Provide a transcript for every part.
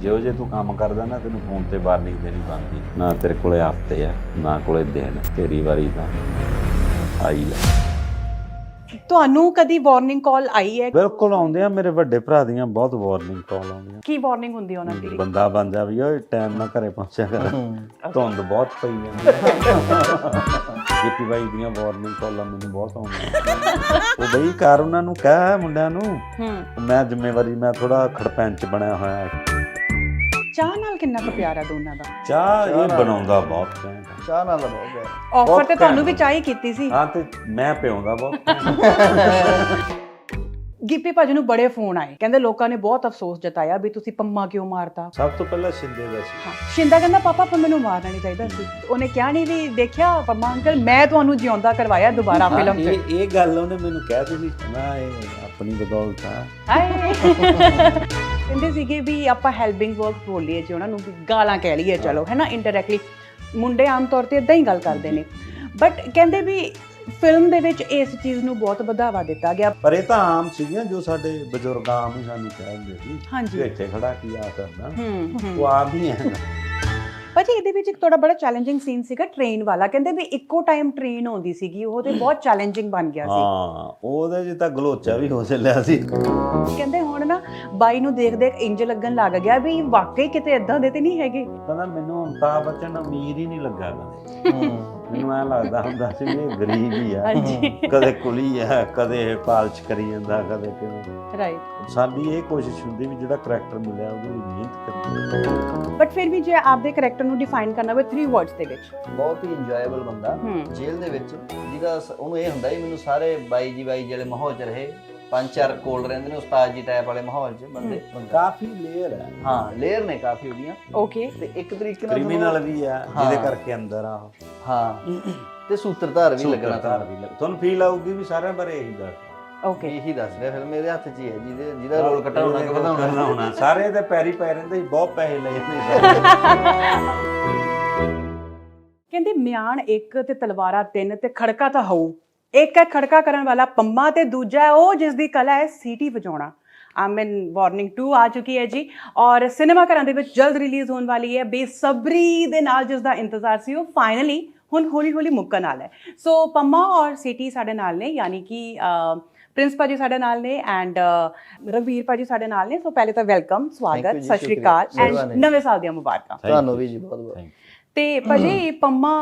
ਜਿਹੋ ਜੇ ਤੂੰ ਕੰਮ ਕਰਦਾ ਨਾ ਤੈਨੂੰ ਫੋਨ ਤੇ ਵਾਰਨਿੰਗ ਦੇਣੀ ਬਣਦੀ ਨਾ ਤੇਰੇ ਕੋਲੇ ਹਫ਼ਤੇ ਆ ਨਾ ਕੋਲੇ ਦਿਨ ਤੇਰੀ ਵਾਰੀ ਤਾਂ ਆਈ ਆ। ਤੁਹਾਨੂੰ ਕਦੀ ਵਾਰਨਿੰਗ ਕਾਲ ਆਈ ਹੈ? ਬਿਲਕੁਲ ਆਉਂਦੇ ਆ ਮੇਰੇ ਵੱਡੇ ਭਰਾ ਦੀਆਂ ਬਹੁਤ ਵਾਰਨਿੰਗ ਕਾਲ ਆਉਂਦੀਆਂ। ਕੀ ਵਾਰਨਿੰਗ ਹੁੰਦੀ ਹੈ ਉਹਨਾਂ ਦੀ? ਬੰਦਾ ਬਣ ਜਾ ਵੀ ਓਏ ਟਾਈਮ ਨਾਲ ਘਰੇ ਪਹੁੰਚਿਆ ਕਰ। ਧੁੰਦ ਬਹੁਤ ਪਈ ਜਾਂਦੀ ਹੈ ਜੀਪੀ ਬਾਈ ਦੀਆਂ ਵਾਰਨਿੰਗ ਕਾਲਾਂ ਮੈਨੂੰ ਬਹੁਤ ਆਉਂਦੀਆਂ। ਉਹ ਬਈ ਕਰ ਉਹਨਾਂ ਨੂੰ ਕਹਿ ਮੁੰਡਿਆਂ ਨੂੰ। ਹੂੰ। ਮੈਂ ਜ਼ਿੰਮੇਵਾਰੀ ਮੈਂ ਥੋੜਾ ਖੜਪੈਂਚ ਬਣਿਆ ਹੋਇਆ। ਹੈ ਚਾਹ ਨਾਲ ਕਿੰਨਾ ਕੁ ਪਿਆਰ ਆ ਦੋਨਾਂ ਦਾ? ਚਾਹ ਇਹ ਬਣਾਉਂਦਾ ਬਹੁਤ ਘੈਂਟ ਆ। ਚਾਹ ਨਾਲ ਬਹੁਤ ਹੈ ਆਫਰ ਤੇ ਤੁਹਾਨੂੰ ਵੀ। ਚਾਹ ਹੀ ਕੀਤੀ ਸੀ। ਹਾਂ ਤੇ ਮੈਂ ਪਿਆਉਂਦਾ ਬਹੁਤ। ਘੈਂਟ। ਗਿੱਪੀ ਭਾਜੀ ਨੂੰ ਬੜੇ ਫੋਨ ਆਏ। ਕਹਿੰਦੇ ਲੋਕਾਂ ਨੇ ਬਹੁਤ ਅਫਸੋਸ ਜਤਾਇਆ ਵੀ ਤੁਸੀਂ ਪੰਮਾ ਕਿਉਂ ਮਾਰਤਾ? ਸਭ ਤੋਂ ਪਹਿਲਾਂ ਸ਼ਿੰਦੇ ਦਾ ਸੀ। ਹਾਂ ਸ਼ਿੰਦਾ ਕਹਿੰਦਾ ਪਾਪਾ ਪੰਮੇ ਨੂੰ ਮਾਰਨਾ ਨਹੀਂ ਚਾਹੀਦਾ ਸੀ। ਉਹਨੇ ਕਿਹਾ ਨਹੀਂ ਵੀ ਦੇਖਿਆ ਪੰਮਾ ਅੰਕਲ ਮੈਂ ਤੁਹਾਨੂੰ ਜਿਉਂਦਾ ਕਰਵਾਇਆ ਦੁਬਾਰਾ ਹਾਂ, ਫਿਲਮ 'ਚ। ਇਹ ਇਹ ਗੱਲ ਉਹਨੇ ਮੈਨੂੰ ਕਹਿ ਦਿੱਤੀ ਇਹ ਆਪਣੀ ਬਦੌਲਤ ਆ। ਹਾਏ। ਕਹਿੰਦੇ ਸੀਗੇ ਵੀ ਆਪਾਂ ਹੈਲਪਿੰਗ ਵਰਕ ਬੋਲੀਏ ਜੀ ਉਹਨਾਂ ਨੂੰ ਵੀ ਗਾਲਾਂ ਕਹਿ ਲਈਏ ਚਲੋ ਹੈ ਨਾ ਇਨਡਾਇਰੈਕਟਲੀ ਮੁੰਡੇ ਆਮ ਤੌਰ ਤੇ ਇਦਾਂ ਹੀ ਗੱਲ ਕਰਦੇ ਨੇ। ਬਟ ਕਹਿੰਦੇ ਵੀ ਫਿਲਮ ਦੇ ਵਿੱਚ ਇਸ ਚੀਜ਼ ਨੂੰ ਬਹੁਤ ਵਧਾਵਾ ਦਿੱਤਾ ਗਿਆ। ਪਰ ਇਹ ਤਾਂ ਆਮ ਸੀਗੀਆਂ ਜੋ ਸਾਡੇ ਬਜ਼ੁਰਗ ਆਮ ਹੀ ਸਾਨੂੰ ਕਹਿੰਦੇ ਸੀ ਹਾਂਜੀ। ਇੱਥੇ ਖੜਾ ਕੀ ਆ ਕਰਨਾ? ਉਹ ਆਮ ਹੀ ਹੈ। ਨਾ ਭਾਜੀ ਇਹਦੇ ਵਿੱਚ ਇੱਕ ਤੁਹਾਡਾ ਬੜਾ ਚੈਲੰਜਿੰਗ ਸੀਨ ਸੀਗਾ ਟ੍ਰੇਨ ਵਾਲਾ। ਕਹਿੰਦੇ ਵੀ ਇੱਕੋ ਟਾਈਮ ਟ੍ਰੇਨ ਆਉਂਦੀ ਸੀਗੀ ਉਹ ਤੇ ਬਹੁਤ ਚੈਲੰਜਿੰਗ ਬਣ ਗਿਆ ਸੀ। ਹਾਂ ਉਹਦੇ 'ਚ ਤਾਂ ਗਲੋਚਾ ਵੀ ਹੋ ਚੱਲਿਆ ਸੀ। ਕਹਿੰਦੇ ਹੁਣ ਨਾ ਬਾਈ ਨੂੰ ਦੇਖ ਦੇਖ ਇੰਜ ਲੱਗਣ ਲੱਗ ਗਿਆ ਵੀ ਵਾਕਈ ਕਿਤੇ ਇਦਾਂ ਦੇ ਤੇ ਨਹੀਂ ਹੈਗੇ। ਕਹਿੰਦਾ ਮੈਨੂੰ ਅਮਤਾਬ ਬੱਚਨ ਅਮੀਰ ਹੀ ਨਹੀਂ ਲੱਗਾ ਕਦੇ। ਮੈਨੂੰ ਐ ਲੱਗਦਾ ਹੁੰਦਾ ਸੀ ਵੀ ਇਹ ਗਰੀਬ ਹੀ ਆ। ਹਾਂਜੀ। ਕਦੇ ਕੁਲੀ ਆ ਕਦੇ ਇਹ ਪਾਲਚ ਕਰੀ ਜਾਂਦਾ ਕਦੇ ਕਿਵੇਂ। ਰਾਈਟ ਸਾਡੀ ਇਹ ਕੋਸ਼ਿਸ਼ ਹੁੰਦੀ ਵੀ ਜਿਹੜਾ ਕਰੈਕਟਰ ਮਿਲਿਆ ਉਹਦੇ ਲਈ ਮਿਹਨਤ ਕਰੀਏ ਬਟ ਫਿਰ ਵੀ ਜੇ ਆਪਦੇ ਕੈਰੈਕਟਰ ਨੂੰ ਡਿਫਾਈਨ ਕਰਨਾ ਹੋਵੇ 3 ਵਰਡਸ ਦੇ ਵਿੱਚ। ਬਹੁਤ ਹੀ ਇੰਜੋਏਬਲ ਬੰਦਾ। ਹੂੰ। ਜੇਲ੍ਹ ਦੇ ਵਿੱਚ ਜਿਹਦਾ ਸ- ਉਹਨੂੰ ਇਹ ਹੁੰਦਾ ਵੀ ਮੈਨੂੰ ਸਾਰੇ ਬਾਈ ਜੀ ਬਾਈ ਜਿਹੜੇ ਮਾਹੌਲ 'ਚ ਰਹੇ। ਪੰਜ ਚਾਰ ਕੋਲ ਰਹਿੰਦੇ ਨੇ ਉਸਤਾਦ ਜੀ ਟਾਈਪ ਵਾਲੇ ਮਾਹੌਲ 'ਚ ਬੰਦੇ। ਬੰਦਾ ਕਾਫੀ ਲੇਅਰ ਹੈ। ਹਾਂ ਲੇਅਰ ਨੇ ਕਾਫੀ ਉਹਦੀਆਂ। ਓਕੇ ਤੇ ਇੱਕ ਤਰੀਕੇ ਨਾਲ ਕ੍ਰਿਮੀਨਲ ਵੀ ਆ। ਜਿਹਦੇ ਕਰਕੇ ਅੰਦਰ ਆ ਉਹ। ਹਾਂ। ਤੇ ਸੂਤਰਧਾਰ ਵੀ ਲੱਗਣਾ ਸੂਤਰਧਾਰ ਵੀ ਲੱਗ- ਤੁਹਾਨੂੰ ਫੀਲ ਆਊਗੀ ਵੀ ਸਾਰਿਆਂ ਬਾਰੇ ਇਹੀ ਦੱਸ ਓਕੇ ਇਹੀ ਦੱਸ ਰਿਹਾ ਫਿਰ ਮੇਰੇ ਹੱਥ 'ਚ ਹੀ ਹੈ ਜਿਹਦੇ ਜਿਹਦਾ ਰੋਲ ਕਟਾਉਣਾ ਕਿ ਵਧਾਉਣਾ। ਵਧਾਉਣਾ ਸਾਰੇ ਤੇ ਪੈਰੀ ਪੈ ਰਹਿੰਦੇ ਸੀ ਬਹੁਤ ਪੈਸੇ ਲਏ ਨੇ ਕਹਿੰਦੇ ਮਿਆਨ ਇੱਕ ਤੇ ਤਲਵਾਰਾਂ ਤਿੰਨ ਤੇ ਖੜਕਾ ਤਾਂ ਹੋਊ। ਇੱਕ ਹੈ ਖੜਕਾ ਕਰਨ ਵਾਲਾ ਪੰਮਾ ਤੇ ਦੂਜਾ ਹੈ ਉਹ ਜਿਸ ਦੀ ਕਲਾ ਹੈ ਸੀਟੀ ਵਜਾਉਣਾ। ਆਮਨ ਵਾਰਨਿੰਗ 2 ਆ ਚੁੱਕੀ ਹੈ ਜੀ। ਔਰ ਸਿਨੇਮਾ ਘਰਾਂ ਦੇ ਵਿੱਚ ਜਲਦ ਰਿਲੀਜ਼ ਹੋਣ ਵਾਲੀ ਹੈ। ਬੇਸਬਰੀ ਦੇ ਨਾਲ ਜਿਸ ਦਾ ਇੰਤਜ਼ਾਰ ਸੀ ਉਹ ਫਾਈਨਲੀ ਹੁਣ ਹੌਲੀ ਹੌਲੀ ਮੁੱਕਣ ਵਾਲਾ ਹੈ। ਸੋ ਪੰਮਾ ਔਰ ਸੀਟੀ ਸਾਡੇ ਨਾਲ ਨੇ ਯਾਨੀ ਕਿ ਪ੍ਰਿੰਸ ਭਾਜੀ ਸਾਡੇ ਨਾਲ ਨੇ ਐਂਡ ਰਵੀਰ ਭਾਜੀ ਸਾਡੇ ਨਾਲ ਨੇ। ਸੋ ਪਹਿਲੇ ਤਾਂ ਵੈਲਕਮ ਸਵਾਗਤ ਸਤਿ ਸ਼੍ਰੀ। ਅਕਾਲ ਐਂਡ। ਨਵੇਂ ਸਾਲ ਦੀਆਂ ਮੁਬਾਰਕਾਂ। ਤੁਹਾਨੂੰ ਵੀ ਜੀ ਬਹੁਤ ਬਹੁਤ. ਤੇ ਭਾਜੀ ਪੰਮਾ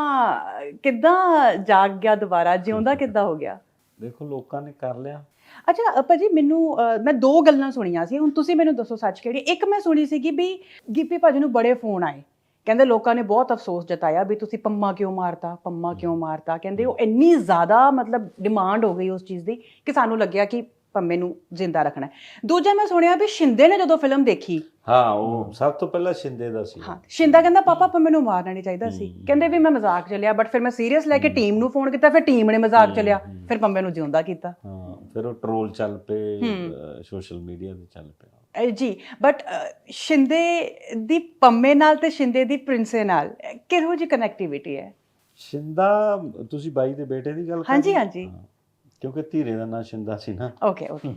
ਕਿੱਦਾਂ ਜਾਗ ਗਿਆ ਦੁਬਾਰਾ? ਜਿਉਂਦਾ ਕਿੱਦਾਂ ਹੋ ਗਿਆ? ਦੇਖੋ ਲੋਕਾਂ ਨੇ ਕਰ ਲਿਆ। ਅੱਛਾ ਭਾਜੀ ਮੈਨੂੰ ਮੈਂ ਦੋ ਗੱਲਾਂ ਸੁਣੀਆਂ ਸੀ। ਹੁਣ ਤੁਸੀਂ ਮੈਨੂੰ ਦੱਸੋ ਸੱਚ ਕਿਹੜੀ? ਇੱਕ ਮੈਂ ਸੁਣੀ ਸੀਗੀ ਵੀ ਗਿੱਪੀ ਭਾਜੀ ਨੂੰ ਬੜੇ ਫੋਨ ਆਏ। ਕਹਿੰਦੇ ਲੋਕਾਂ ਨੇ ਬਹੁਤ ਅਫਸੋਸ ਜਤਾਇਆ ਵੀ ਤੁਸੀਂ ਪੰਮਾ ਕਿਉਂ ਮਾਰਤਾ ਪੰਮਾ ਕਿਉਂ ਮਾਰਤਾ? ਕਹਿੰਦੇ ਉਹ ਇੰਨੀ ਜ਼ਿਆਦਾ ਮਤਲਬ ਡਿਮਾਂਡ ਹੋ ਗਈ ਉਸ ਚੀਜ਼ ਦੀ ਕਿ ਸਾਨੂੰ ਲੱਗਿਆ ਕਿ ਪੰਮੇ ਨੂੰ ਜ਼ਿੰਦਾ ਰੱਖਣਾ ਹੈ। ਦੂਜਾ ਮੈਂ ਸੁਣਿਆ ਵੀ ਸ਼ਿੰਦੇ ਨੇ ਜਦੋਂ ਫਿਲਮ ਦੇਖੀ। ਹਾਂ ਉਹ ਸਭ ਤੋਂ ਪਹਿਲਾਂ ਸ਼ਿੰਦੇ ਦਾ ਸੀ। ਹਾਂ ਸ਼ਿੰਦਾ ਕਹਿੰਦਾ ਪਾਪਾ ਪੰਮੇ ਨੂੰ ਮਾਰਨਾ ਨਹੀਂ ਚਾਹੀਦਾ ਸੀ। ਕਹਿੰਦੇ ਵੀ ਮੈਂ ਮਜ਼ਾਕ ਚ ਲਿਆ ਬਟ ਫਿਰ ਮੈਂ ਸੀਰੀਅਸ ਲੈ ਕੇ ਟੀਮ ਨੂੰ ਫੋਨ ਕੀਤਾ ਫਿਰ ਟੀਮ ਨੇ ਮਜ਼ਾਕ ਚ ਲਿਆ ਫਿਰ ਪੰਮੇ ਨੂੰ ਜਿਉਂਦਾ ਕੀਤਾ। ਹਾਂ ਫਿਰ ਉਹ ਟ੍ਰੋਲ ਚੱਲ ਪਏ ਸੋਸ਼ਲ ਮੀਡੀਆ ਤੇ ਚੱਲ ਪਿਆ। ਅਹ ਜੀ ਬਟ ਸ਼ਿੰਦੇ ਦੀ ਪੰਮੇ ਨਾਲ ਤੇ ਸ਼ਿੰਦੇ ਦੀ ਪ੍ਰਿੰਸੇ ਨਾਲ ਅਹ ਕਿਹੋ ਜੀ ਕਨੈਕਟੀਵਿਟੀ ਹੈ? ਸ਼ਿੰਦਾ ਤੁਸੀਂ ਬਾਈ ਦੇ ਬੇਟੇ ਦੀ ਗੱਲ ਕਰ ਹਾਂਜੀ, ਰਹੇ ਹੋ? ਹਾਂਜੀ। ਹਾਂ, ਕਿਉਂਕਿ ਧੀਰੇ ਦਾ ਨਾਂ ਸ਼ਿੰਦਾ ਸੀ ਨਾ। ਓਕੇ ਓਕੇ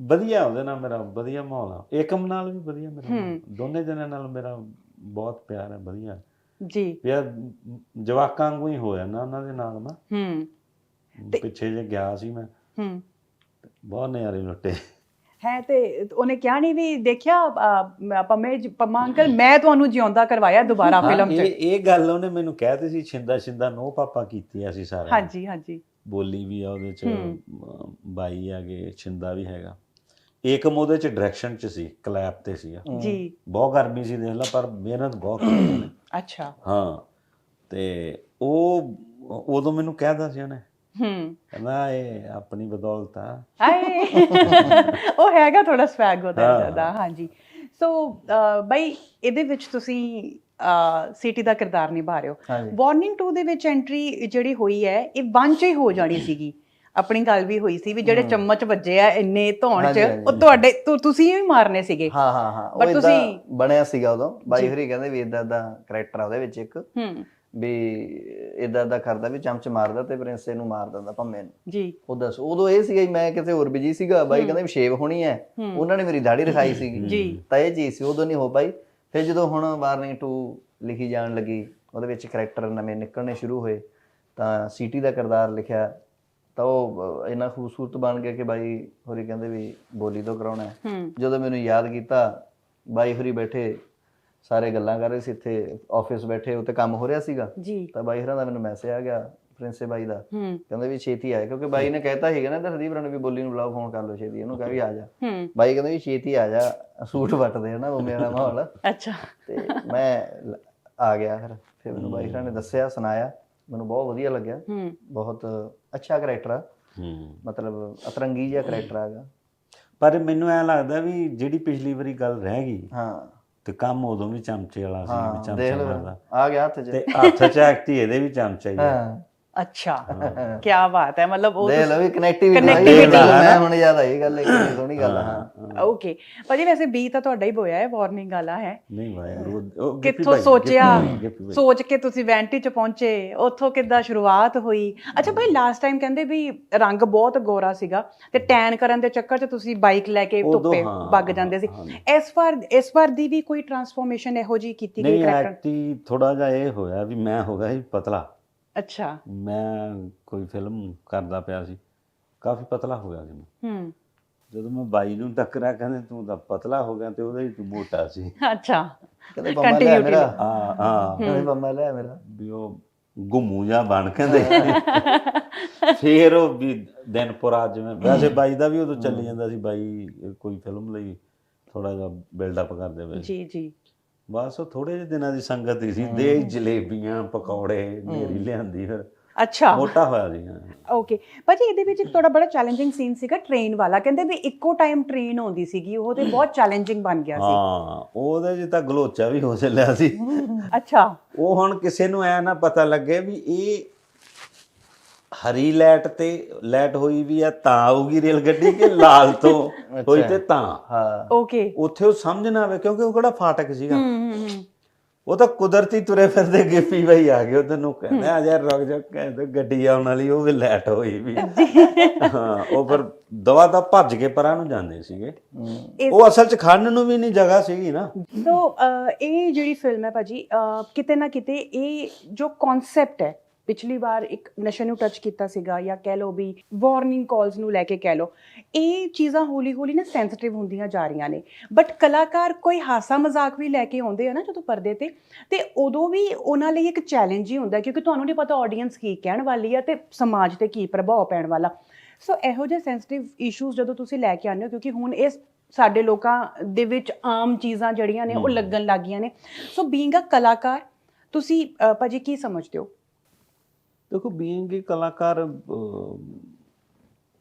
ਵਧੀਆ ਉਹਦੇ ਨਾਲ ਮੇਰਾ ਵਧੀਆ ਮਾਹੌਲ ਆ। ਏਕਮ ਨਾਲ ਵੀ ਵਧੀਆ ਮੇਰਾ। ਦੋਨੇ ਜਣਿਆਂ ਨਾਲ ਮੇਰਾ ਬਹੁਤ ਪਿਆਰ ਹੈ ਵਧੀਆ। ਜੀ। ਯਾਰ ਜਵਾਕਾਂ ਵਾਂਗੂ ਹੀ ਹੋਇਆ ਨਾ ਉਹਨਾਂ ਦੇ ਨਾਲ ਮੈਂ। ਹੂੰ। ਪਿੱਛੇ ਜੇ ਗਿਆ ਸੀ ਮੈਂ। ਹੂੰ। ਬਹੁਤ ਨਜ਼ਾਰੇ ਲੁੱਟੇ। ਹੈ ਤੇ ਉਹਨੇ ਕਿਹਾ ਨਹੀਂ ਵੀ ਦੇਖਿਆ ਪੰਮੇ ਪੰਮਾ ਅੰਕਲ ਮੈਂ ਤੁਹਾਨੂੰ ਜਿਉਂਦਾ ਕਰਵਾਇਆ ਦੁਬਾਰਾ ਫਿਲਮ ਇਹ 'ਚ। ਇਹ ਗੱਲ ਉਹਨੇ ਮੈਨੂੰ ਕਹਿਤੀ ਸੀ ਛਿੰਦਾ ਛਿੰਦਾ ਨੋ ਪਾਪਾ ਕੀਤੀ ਅਸੀਂ ਸਾਰੇ ਹਾਂਜੀ ਹਾਂਜੀ। ਬੋਲੀ ਵੀ ਆ ਉਹਦੇ ਚ ਬਾਈ ਆਗੇ ਛਿੰਦਾ ਵੀ ਹੈਗਾ। ਏਕਮ ਉਹਦੇ ਚ ਡਾਇਰੈਕਸ਼ਨ ਚ ਸੀ ਕਲੈਪ ਤੇ ਸੀ ਜੀ। ਬਹੁਤ ਗਰਮੀ ਸੀ ਦੇਖ ਲਾ ਪਰ ਮਿਹਨਤ ਬਹੁਤ ਕੀਤੀ ਉਹਨੇ। ਅੱਛਾ। ਹਾਂ ਤੇ ਉਹ ਉਦੋਂ ਮੈਨੂੰ ਕਹਿਦਾ ਸੀ ਉਹਨੇ ਹੂੰ। ਕਹਿੰਦਾ ਇਹ ਆਪਣੀ ਬਦੌਲਤ ਆ। ਹਾਏ ਉਹ ਹੈਗਾ ਥੋੜਾ ਸਵੈਗ ਉਹਦਾ ਹਾਂ। ਜ਼ਿਆਦਾ ਹਾਂਜੀ। ਸੋ ਬਈ ਇਹਦੇ ਵਿੱਚ ਤੁਸੀਂ ਸਿਟੀ ਦਾ ਕਿਰਦਾਰ ਨਿਭਾ ਰਹੇ ਹੋ। ਵਾਰਨਿੰਗ 2 ਦੇ ਵਿੱਚ ਐਂਟਰੀ ਜਿਹੜੀ ਹੋਈ ਹੈ ਇਹ ਵਨ ਚ ਹੀ ਹੋ ਜਾਣੀ ਸੀਗੀ। ਆਪਣੀ ਗੱਲ ਵੀ ਹੋਈ ਸੀ ਵੀ ਜਿਹੜੇ ਚਮਚ ਵੱਜੇ ਆ ਇੰਨੇ ਧੌਣ ਚ। ਉਹ ਤੁਹਾਡੇ ਤੁਸੀਂ ਹੀ ਮਾਰਨੇ ਸੀਗੇ। ਹਾਂ ਹਾਂ ਹਾਂ। ਇਦਾਂ ਤੁਸੀਂ- ਬਣਿਆ ਸੀਗਾ ਉਦੋਂ। ਬਾਈ ਹੋਰੀ ਕਹਿੰਦੇ ਵੀ ਇਦਾਂ ਦਾ ਕੈਰੈਕਟਰ ਆ ਉਹਦੇ ਵਿੱਚ ਇੱਕ। ਹੂੰ ਵੀ ਇਦਾਂ ਦਾ ਕਰਦਾ ਵੀ ਚਮਚ ਮਾਰਦਾ ਤੇ ਪ੍ਰਿੰਸੇ ਨੂੰ ਮਾਰ ਦਿੰਦਾ ਭੰਮੇ ਨੂੰ। ਜੀ। ਉਹ ਦੱਸ ਉਦੋਂ ਇਹ ਸੀਗਾ ਮੈਂ ਕਿਤੇ ਹੋਰ ਬਿਜ਼ੀ ਸੀਗਾ ਬਾਈ ਕਹਿੰਦਾ ਵੀ ਸ਼ੇਵ ਹੋਣੀ ਹੈ। ਉਹਨਾਂ ਨੇ ਮੇਰੀ ਦਾੜੀ ਰਖਾਈ ਸੀਗੀ। ਜੀ। ਤਾਂ ਇਹ ਚੀਜ਼ ਸੀ ਉਦੋਂ ਨਹੀਂ ਹੋ ਪਾਈ। ਫਿਰ ਜਦੋਂ ਹੁਣ ਵਾਰਨਿੰਗ 2 ਲਿਖੀ ਜਾਣ ਲੱਗੀ ਉਹਦੇ ਵਿੱਚ ਕਰੈਕਟਰ ਨਵੇਂ ਨਿਕਲਣੇ ਸ਼ੁਰੂ ਹੋਏ ਤਾਂ ਸੀਟੀ ਦਾ ਕਿਰਦਾਰ ਲਿਖਿਆ ਤਾਂ ਉਹ ਇੰਨਾ ਖੂਬਸੂਰਤ ਬਣ ਗਿਆ ਕਿ ਬਾਈ ਹੋਰੀ ਕਹਿੰਦੇ ਵੀ ਬੋਲੀ ਤੋਂ ਕਰਾਉਣਾ ਹੈ। ਜਦੋਂ ਮੈਨੂੰ ਯਾਦ ਕੀਤਾ ਬਾਈ ਹੋਰੀ ਬੈਠੇ ਸਾਰੇ ਗੱਲਾਂ ਕਰ ਰਹੇ ਸੀ ਇੱਥੇ ਆਫਿਸ ਬੈਠੇ ਉੱਤੇ ਕੰਮ ਹੋ ਰਿਹਾ ਸੀਗਾ। ਤਾਂ ਬਾਈ ਹਰਾਂ ਦਾ ਮੈਨੂੰ ਮੈਸੇਜ ਆ ਗਿਆ ਪ੍ਰਿੰਸੇ ਬਾਈ ਦਾ। ਕਹਿੰਦੇ ਵੀ ਛੇਤੀ ਆਏ ਕਿਉਂਕਿ ਬਾਈ ਨੇ ਕਹਿਤਾ ਸੀਗਾ ਨਾ ਦਰਦੀਪ ਰਨ ਵੀ ਬੋਲੀ ਨੂੰ ਬੁਲਾਓ ਫੋਨ ਕਰ ਲਓ ਛੇਤੀ। ਉਹਨੂੰ ਕਹੇ ਵੀ ਆ ਜਾ। ਬਾਈ ਕਹਿੰਦੇ ਵੀ ਛੇਤੀ ਆ ਜਾ ਸੂਟ ਵੱਟਦੇ ਆ ਨਾ ਉਹ ਮੇਰਾ ਮਾਹੌਲ। ਅੱਛਾ। ਤੇ ਮੈਂ ਆ ਗਿਆ ਫਿਰ। ਫਿਰ ਮੈਨੂੰ ਬਾਈ ਹਰਾਂ ਨੇ ਦੱਸਿਆ ਸੁਣਾਇਆ। ਮੈਨੂੰ ਬਹੁਤ ਵਧੀਆ ਲੱਗਿਆ। ਬਹੁਤ ਅੱਛਾ ਕਰੈਕਟਰ ਆ। ਮਤਲਬ ਅਤਰੰਗੀ ਜਿਹਾ ਕਰੈਕਟਰ ਆਗਾ ਪਰ ਮੈਨੂੰ ਐ ਲੱਗਦਾ ਵੀ ਜਿਹੜੀ ਪਿਛਲੀ ਵਾਰੀ ਗੱਲ ਰਹਿ ਗਈ ਹਾਂ। ਤੇ ਕੰਮ ਉਦੋਂ ਵੀ ਚਮਚੇ ਵਾਲਾ ਸੀ ਚਮਚਾ ਮਾਰਦਾ। ਆ ਗਿਆ ਹੱਥ 'ਚ। ਤੇ ਹੱਥ 'ਚ ਐਕਟੀ ਇਹਦੇ ਵੀ ਚਮਚਾ ਹੀ ਆ। ਹਾਂ। ਅੱਛਾ ਕੀ ਬਾਤ ਹੈ ਮਤਲਬ ਉਹ ਦੇਖ ਲਓ ਵੀ ਕਨੈਕਟੀਵਿਟੀ ਮੈਂ ਹੁਣ ਯਾਦ ਆਈ ਗੱਲ ਇਹ ਕਿੰਨੀ ਸੋਹਣੀ ਗੱਲ ਹਾਂ। ਓਕੇ ਭਾਜੀ ਵੈਸੇ ਬੀ ਤਾਂ ਤੁਹਾਡਾ ਹੀ ਬੋਇਆ ਹੈ ਵਾਰਨਿੰਗ ਵਾਲਾ ਹੈ। ਨਹੀਂ ਭਾਈ ਕਿੱਥੋਂ ਸੋਚਿਆ। ਸੋਚ ਕੇ ਤੁਸੀਂ ਵੈਂਟੀ ਚ ਪਹੁੰਚੇ ਉੱਥੋਂ ਕਿੱਦਾਂ ਸ਼ੁਰੂਆਤ ਹੋਈ? ਅੱਛਾ ਭਾਈ ਲਾਸਟ ਟਾਈਮ ਕਹਿੰਦੇ ਵੀ ਰੰਗ ਬਹੁਤ ਗੋਰਾ ਸੀਗਾ ਤੇ ਟੈਨ ਕਰਨ ਦੇ ਚੱਕਰ 'ਚ ਤੁਸੀਂ ਬਾਈਕ ਲੈ ਕੇ ਧੁੱਪੇ ਵੱਗ ਜਾਂਦੇ ਸੀ। ਇਸ ਵਾਰ ਇਸ ਵਾਰ ਦੀ ਵੀ ਕੋਈ ਟਰਾਂਸਫੋਰਮੇਸ਼ਨ ਇਹੋ ਜੀ ਕੀਤੀ ਗਈ ਨਹੀਂ ਕਰੈਕਟਰ ਐਕਟੀ ਥੋੜਾ ਜਿਹਾ ਇਹ ਹੋਇਆ ਵੀ ਮੈਂ ਹੋ ਗਿਆ ਸੀ ਪਤਲਾ। ਅੱਛਾ। ਮੈਂ ਕੋਈ ਫਿਲਮ ਕਰਦਾ ਪਿਆ ਸੀ। ਕਾਫੀ ਪਤਲਾ ਹੋ ਗਿਆ ਸੀ ਮੈਂ। ਹੂੰ। ਜਦੋਂ ਮੈਂ ਬਾਈ ਨੂੰ ਟੱਕਰਿਆ ਕਹਿੰਦੇ ਤੂੰ ਤਾਂ ਪਤਲਾ ਹੋ ਗਿਆ ਤੇ ਉਹਦਾ ਹੀ ਤੂੰ ਮੋਟਾ ਸੀ। ਅੱਛਾ। ਕਹਿੰਦੇ ਬੰਮਾ ਲੈ ਮੇਰਾ। ਹਾਂ ਹਾਂ। ਕਹਿੰਦੇ ਬੰਮਾ ਲੈ ਮੇਰਾ। ਵੀ ਉਹ ਗੁੰਮੂ ਜਾਂ ਬਣ ਕਹਿੰਦੇ। ਫੇਰ ਉਹ ਵੀ ਦਿਨਪੁਰਾ ਜਿਵੇਂ ਵੈਸੇ ਬਾਈ ਦਾ ਵੀ ਉਦੋਂ ਚੱਲੀ ਜਾਂਦਾ ਸੀ। ਬਾਈ ਕੋਈ ਫਿਲਮ ਲਈ ਥੋੜਾ ਜਿਹਾ ਬਿਲਡ ਅਪ ਕਰਦੇ ਵੇ ਜੀ ਜੀ। ਬਸ ਉਹ ਥੋੜੇ ਜਿਹੇ ਦਿਨਾਂ ਦੀ ਸੰਗਤ ਹੀ ਸੀ। ਦੇ ਜਲੇਬੀਆਂ ਪਕੌੜੇ ਮੇਰੀ ਲਿਆਂਦੀ ਫਿਰ। ਅੱਛਾ। ਮੋਟਾ ਹੋਇਆ ਹਾਂ। ਓਕੇ ਭਾਜੀ ਇਹਦੇ ਵਿੱਚ ਇੱਕ ਥੋੜਾ ਬੜਾ ਚੈਲੰਜਿੰਗ ਸੀਨ ਸੀਗਾ ਟ੍ਰੇਨ ਵਾਲਾ। ਕਹਿੰਦੇ ਵੀ ਇੱਕੋ ਟਾਈਮ ਟ੍ਰੇਨ ਆਉਂਦੀ ਸੀਗੀ ਉਹ ਤੇ ਬਹੁਤ ਚੈਲੰਜਿੰਗ ਬਣ ਗਿਆ ਸੀ। ਹਾਂ ਉਹਦੇ 'ਚ ਤਾਂ ਗਲੋਚਾ ਵੀ ਹੋ ਚੱਲਿਆ ਸੀ। ਅੱਛਾ। ਉਹ ਹੁਣ ਕਿਸੇ ਨੂੰ ਐ ਨਾ ਪਤਾ ਲੱਗੇ ਵੀ ਇਹ ਹਰੀ ਲਾਈਟ ਤੇ ਲਾਈਟ ਹੋਈ ਵੀ ਆ ਤਾਂ ਆਊਗੀ ਰੇਲ ਗੱਡੀ ਕਿ ਲਾਲ ਤੋਂ? ਹੋਈ ਤੇ ਤਾਂ। ਹਾਂ। ਓਕੇ। ਉੱਥੇ ਉਹ ਸਮਝ ਨਾ ਆਵੇ ਕਿਉਂਕਿ ਉਹ ਕਿਹੜਾ ਫਾਟਕ ਸੀਗਾ। ਹੂੰ ਹੂੰ ਹੂੰ। ਉਹ ਤਾਂ ਕੁਦਰਤੀ ਤੁਰੇ ਫਿਰਦੇ ਗਿੱਪੀ ਭਾਈ ਆ ਗਏ ਉਹਦੇ ਨੂੰ ਕਹਿੰਦੇ ਆ ਯਾਰ ਰੁਕ ਜਾ ਕਹਿੰਦੇ ਗੱਡੀ ਆਉਣ ਵਾਲੀ ਉਹ ਵੀ ਲੈਟ ਹੋਈ ਵੀ ਹਾਂ ਉਹ ਫਿਰ ਦਵਾ ਦਾ ਭੱਜ ਕੇ ਪਰਾਂ ਨੂੰ ਜਾਂਦੇ ਸੀਗੇ। ਉਹ ਅਸਲ 'ਚ ਖੜਨ ਨੂੰ ਵੀ ਨਹੀਂ ਜਗ੍ਹਾ ਸੀਗੀ ਨਾ। ਸੋ ਇਹ ਜਿਹੜੀ ਫਿਲਮ ਹੈ ਭਾਜੀ ਕਿਤੇ ਨਾ ਕਿਤੇ ਇਹ ਜੋ ਕਨਸੈਪਟ ਹੈ ਪਿਛਲੀ ਵਾਰ ਇੱਕ ਨਸ਼ੇ ਨੂੰ ਟੱਚ ਕੀਤਾ ਸੀਗਾ ਜਾਂ ਕਹਿ ਲਓ ਵੀ ਵਾਰਨਿੰਗ ਕਾਲਸ ਨੂੰ ਲੈ ਕੇ ਕਹਿ ਲਓ ਇਹ ਚੀਜ਼ਾਂ ਹੌਲੀ ਹੌਲੀ ਨਾ ਸੈਂਸਿਟਿਵ ਹੁੰਦੀਆਂ ਜਾ ਰਹੀਆਂ ਨੇ। ਬਟ ਕਲਾਕਾਰ ਕੋਈ ਹਾਸਾ ਮਜ਼ਾਕ ਵੀ ਲੈ ਕੇ ਆਉਂਦੇ ਆ ਨਾ ਜਦੋਂ ਪਰਦੇ ਤੇ ਤੇ ਉਦੋਂ ਵੀ ਉਹਨਾਂ ਲਈ ਇੱਕ ਚੈਲੰਜ ਹੀ ਹੁੰਦਾ ਕਿਉਂਕਿ ਤੁਹਾਨੂੰ ਨਹੀਂ ਪਤਾ ਆਡੀਅנס ਕੀ ਕਹਿਣ ਵਾਲੀ ਆ ਤੇ ਸਮਾਜ ਤੇ ਕੀ ਪ੍ਰਭਾਵ ਪੈਣ ਵਾਲਾ। ਸੋ ਇਹੋ ਜਿਹੇ ਸੈਂਸਿਟਿਵ ਇਸ਼ੂਜ਼ ਜਦੋਂ ਤੁਸੀਂ ਲੈ ਕੇ ਆਉਂਦੇ ਹੋ ਕਿਉਂਕਿ ਹੁਣ ਇਹ ਸਾਡੇ ਲੋਕਾਂ ਦੇ ਵਿੱਚ ਆਮ ਚੀਜ਼ਾਂ ਜਿਹੜੀਆਂ ਨੇ ਉਹ ਲੱਗਣ ਲੱਗੀਆਂ ਨੇ। ਸੋ ਬੀਇੰਗ ਅ ਕਲਾਕਾਰ ਤੁਸੀਂ ਭਾਜੀ ਕੀ ਸਮਝਦੇ ਹੋ? ਦੇਖੋ ਬੀਇੰਗ ਕਲਾਕਾਰ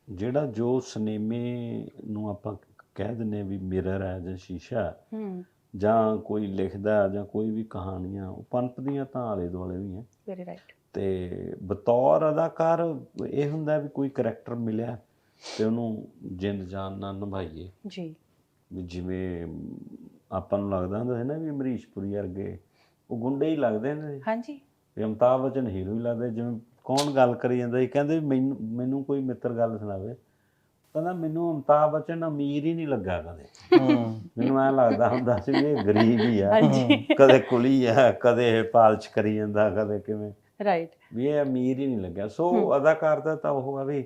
ਜਿਹੜਾ ਜੋ ਸਿਨੇਮੇ ਨੂੰ ਆਪਾਂ ਕਹਿ ਦਿੰਨੇ ਵੀ ਮਿਰਰ ਹੈ ਜਾਂ ਸ਼ੀਸ਼ਾ ਹੈ, ਹੂੰ। ਜਾਂ ਕੋਈ ਲਿਖਦਾ ਹੈ ਜਾਂ ਕੋਈ ਵੀ ਕਹਾਣੀਆਂ ਉਹ ਪਨਪਦੀਆਂ ਤਾਂ ਆਲੇ ਦੁਆਲੇ ਵੀ ਹੈ। ਵੈਰੀ ਰਾਈਟ ਤੇ ਬਤੌਰ ਅਦਾਕਾਰ ਇਹ ਹੁੰਦਾ ਵੀ ਕੋਈ ਕਰੈਕਟਰ ਮਿਲਿਆ ਤੇ ਉਹਨੂੰ ਜਿੰਦ ਜਾਨ ਨਾਲ ਨਿਭਾਈਏ। ਜੀ। ਵੀ ਜਿਵੇਂ ਆਪਾਂ ਨੂੰ ਲੱਗਦਾ ਹੁੰਦਾ ਸੀ ਨਾ ਵੀ ਅਮਰੀਸ਼ ਪੁਰੀ ਵਰਗੇ ਉਹ ਗੁੰਡੇ ਹੀ ਲੱਗਦੇ ਨੇ ਹਾਂਜੀ। ਵੀ ਅਮਤਾਬ ਬਚਨ ਹੀਰੋ ਹੀ ਲੱਗਦੇ ਜਿਵੇਂ ਕੌਣ ਗੱਲ ਕਰੀ ਜਾਂਦਾ ਸੀ ਕਹਿੰਦੇ ਮੈਨੂੰ ਮੈਨੂੰ ਕੋਈ ਮਿੱਤਰ ਗੱਲ ਸੁਣਾਵੇ। ਕਹਿੰਦਾ ਮੈਨੂੰ ਅਮਤਾਬ ਬਚਨ ਅਮੀਰ ਹੀ ਨਹੀਂ ਲੱਗਾ ਕਦੇ। ਮੈਨੂੰ ਐ ਲੱਗਦਾ ਹੁੰਦਾ ਸੀ ਵੀ ਇਹ ਗਰੀਬ ਹੀ ਆ ਕਦੇ ਕੁਲੀ ਆ ਕਦੇ ਇਹ ਪਾਲਚ ਕਰੀ ਜਾਂਦਾ ਕਦੇ ਕਿਵੇਂ। ਰਾਈਟ ਵੀ ਇਹ ਅਮੀਰ ਹੀ ਨਹੀਂ ਲੱਗਿਆ। ਸੋ ਅਦਾਕਾਰ ਦਾ ਤਾਂ ਉਹ ਆ ਵੀ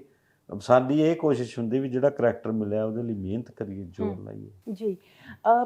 ਸਾਡੀ ਇਹ ਕੋਸ਼ਿਸ਼ ਹੁੰਦੀ ਵੀ ਜਿਹੜਾ ਕਰੈਕਟਰ ਮਿਲਿਆ ਉਹਦੇ ਲਈ ਮਿਹਨਤ ਕਰੀਏ ਜ਼ੋਰ ਲਾਈਏ। ਜੀ।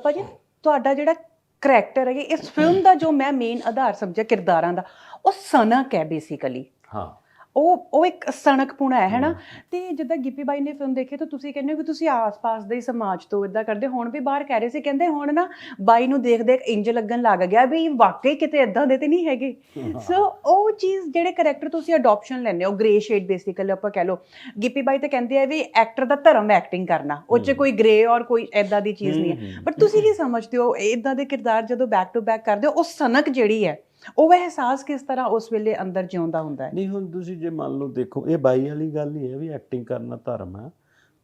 ਭਾਜੀ ਤੁਹਾਡਾ ਜਿਹੜਾ ਕਰੈਕਟਰ ਹੈ ਇਸ ਫਿਲਮ ਦਾ ਜੋ ਮੈਂ ਮੇਨ ਆਧਾਰ ਸਮਝਿਆ ਕਿਰਦਾਰਾਂ ਦਾ, ਉਹ ਸਨਕ ਹੈ ਬੇਸਿਕਲੀ ਹਾਂ। ਉਹ ਉਹ ਇੱਕ ਸਣਕਪੁਣਾ ਹੈ ਹੈਨਾ? ਤੇ ਜਿੱਦਾਂ ਗਿੱਪੀ ਬਾਈ ਨੇ ਫਿਲਮ ਦੇਖੀ ਤਾਂ ਤੁਸੀਂ ਕਹਿੰਦੇ ਹੋ ਕਿ ਤੁਸੀਂ ਆਸ-ਪਾਸ ਦੇ ਸਮਾਜ ਤੋਂ ਇਦਾਂ ਕਰਦੇ ਹੁਣ ਵੀ ਬਾਹਰ ਕਹਿ ਰਹੇ ਸੀ ਕਹਿੰਦੇ ਹੁਣ ਨਾ ਬਾਈ ਨੂੰ ਦੇਖ ਦੇਖ ਇੰਜ ਲੱਗਣ ਲੱਗ ਗਿਆ ਵੀ ਵਾਕਈ ਕਿਤੇ ਇਦਾਂ ਦੇ ਤੇ ਨਹੀਂ ਹੈਗੇ। ਸੋ ਉਹ ਚੀਜ਼ ਜਿਹੜੇ ਕਰੈਕਟਰ ਤੁਸੀਂ ਅਡਾਪਸ਼ਨ ਲੈਂਦੇ ਹੋ ਗ੍ਰੇ ਸ਼ੇਡ ਬੇਸਿਕਲੀ ਆਪਾਂ ਕਹਿ ਲਓ ਗਿੱਪੀ ਬਾਈ ਤਾਂ ਕਹਿੰਦੇ ਆ ਵੀ ਐਕਟਰ ਦਾ ਧਰਮ ਐਕਟਿੰਗ ਕਰਨਾ ਉਹ 'ਚ ਕੋਈ ਗ੍ਰੇ ਔਰ ਕੋਈ ਐਦਾਂ ਦੀ ਚੀਜ਼ ਨਹੀਂ ਹੈ। ਬਟ ਤੁਸੀਂ ਕੀ ਸਮਝਦੇ ਹੋ ਇਦਾਂ ਦੇ ਕਿਰਦਾਰ ਜਦੋਂ ਬੈਕ ਟੂ ਬੈਕ ਕਰਦੇ ਹੋ ਉਹ ਸਨਕ ਜਿਹੜੀ ਹੈ ਉਹ ਅਹਿਸਾਸ ਕਿਸ ਤਰ੍ਹਾਂ ਉਸ ਵੇਲੇ ਅੰਦਰ ਜਿਉਂਦਾ ਹੁੰਦਾ ਹੈ? ਨਹੀਂ ਹੁਣ ਤੁਸੀਂ ਜੇ ਮੰਨ ਲਓ ਦੇਖੋ ਇਹ ਬਾਈ ਵਾਲੀ ਗੱਲ ਹੀ ਹੈ ਵੀ ਐਕਟਿੰਗ ਕਰਨਾ ਧਰਮ ਹੈ।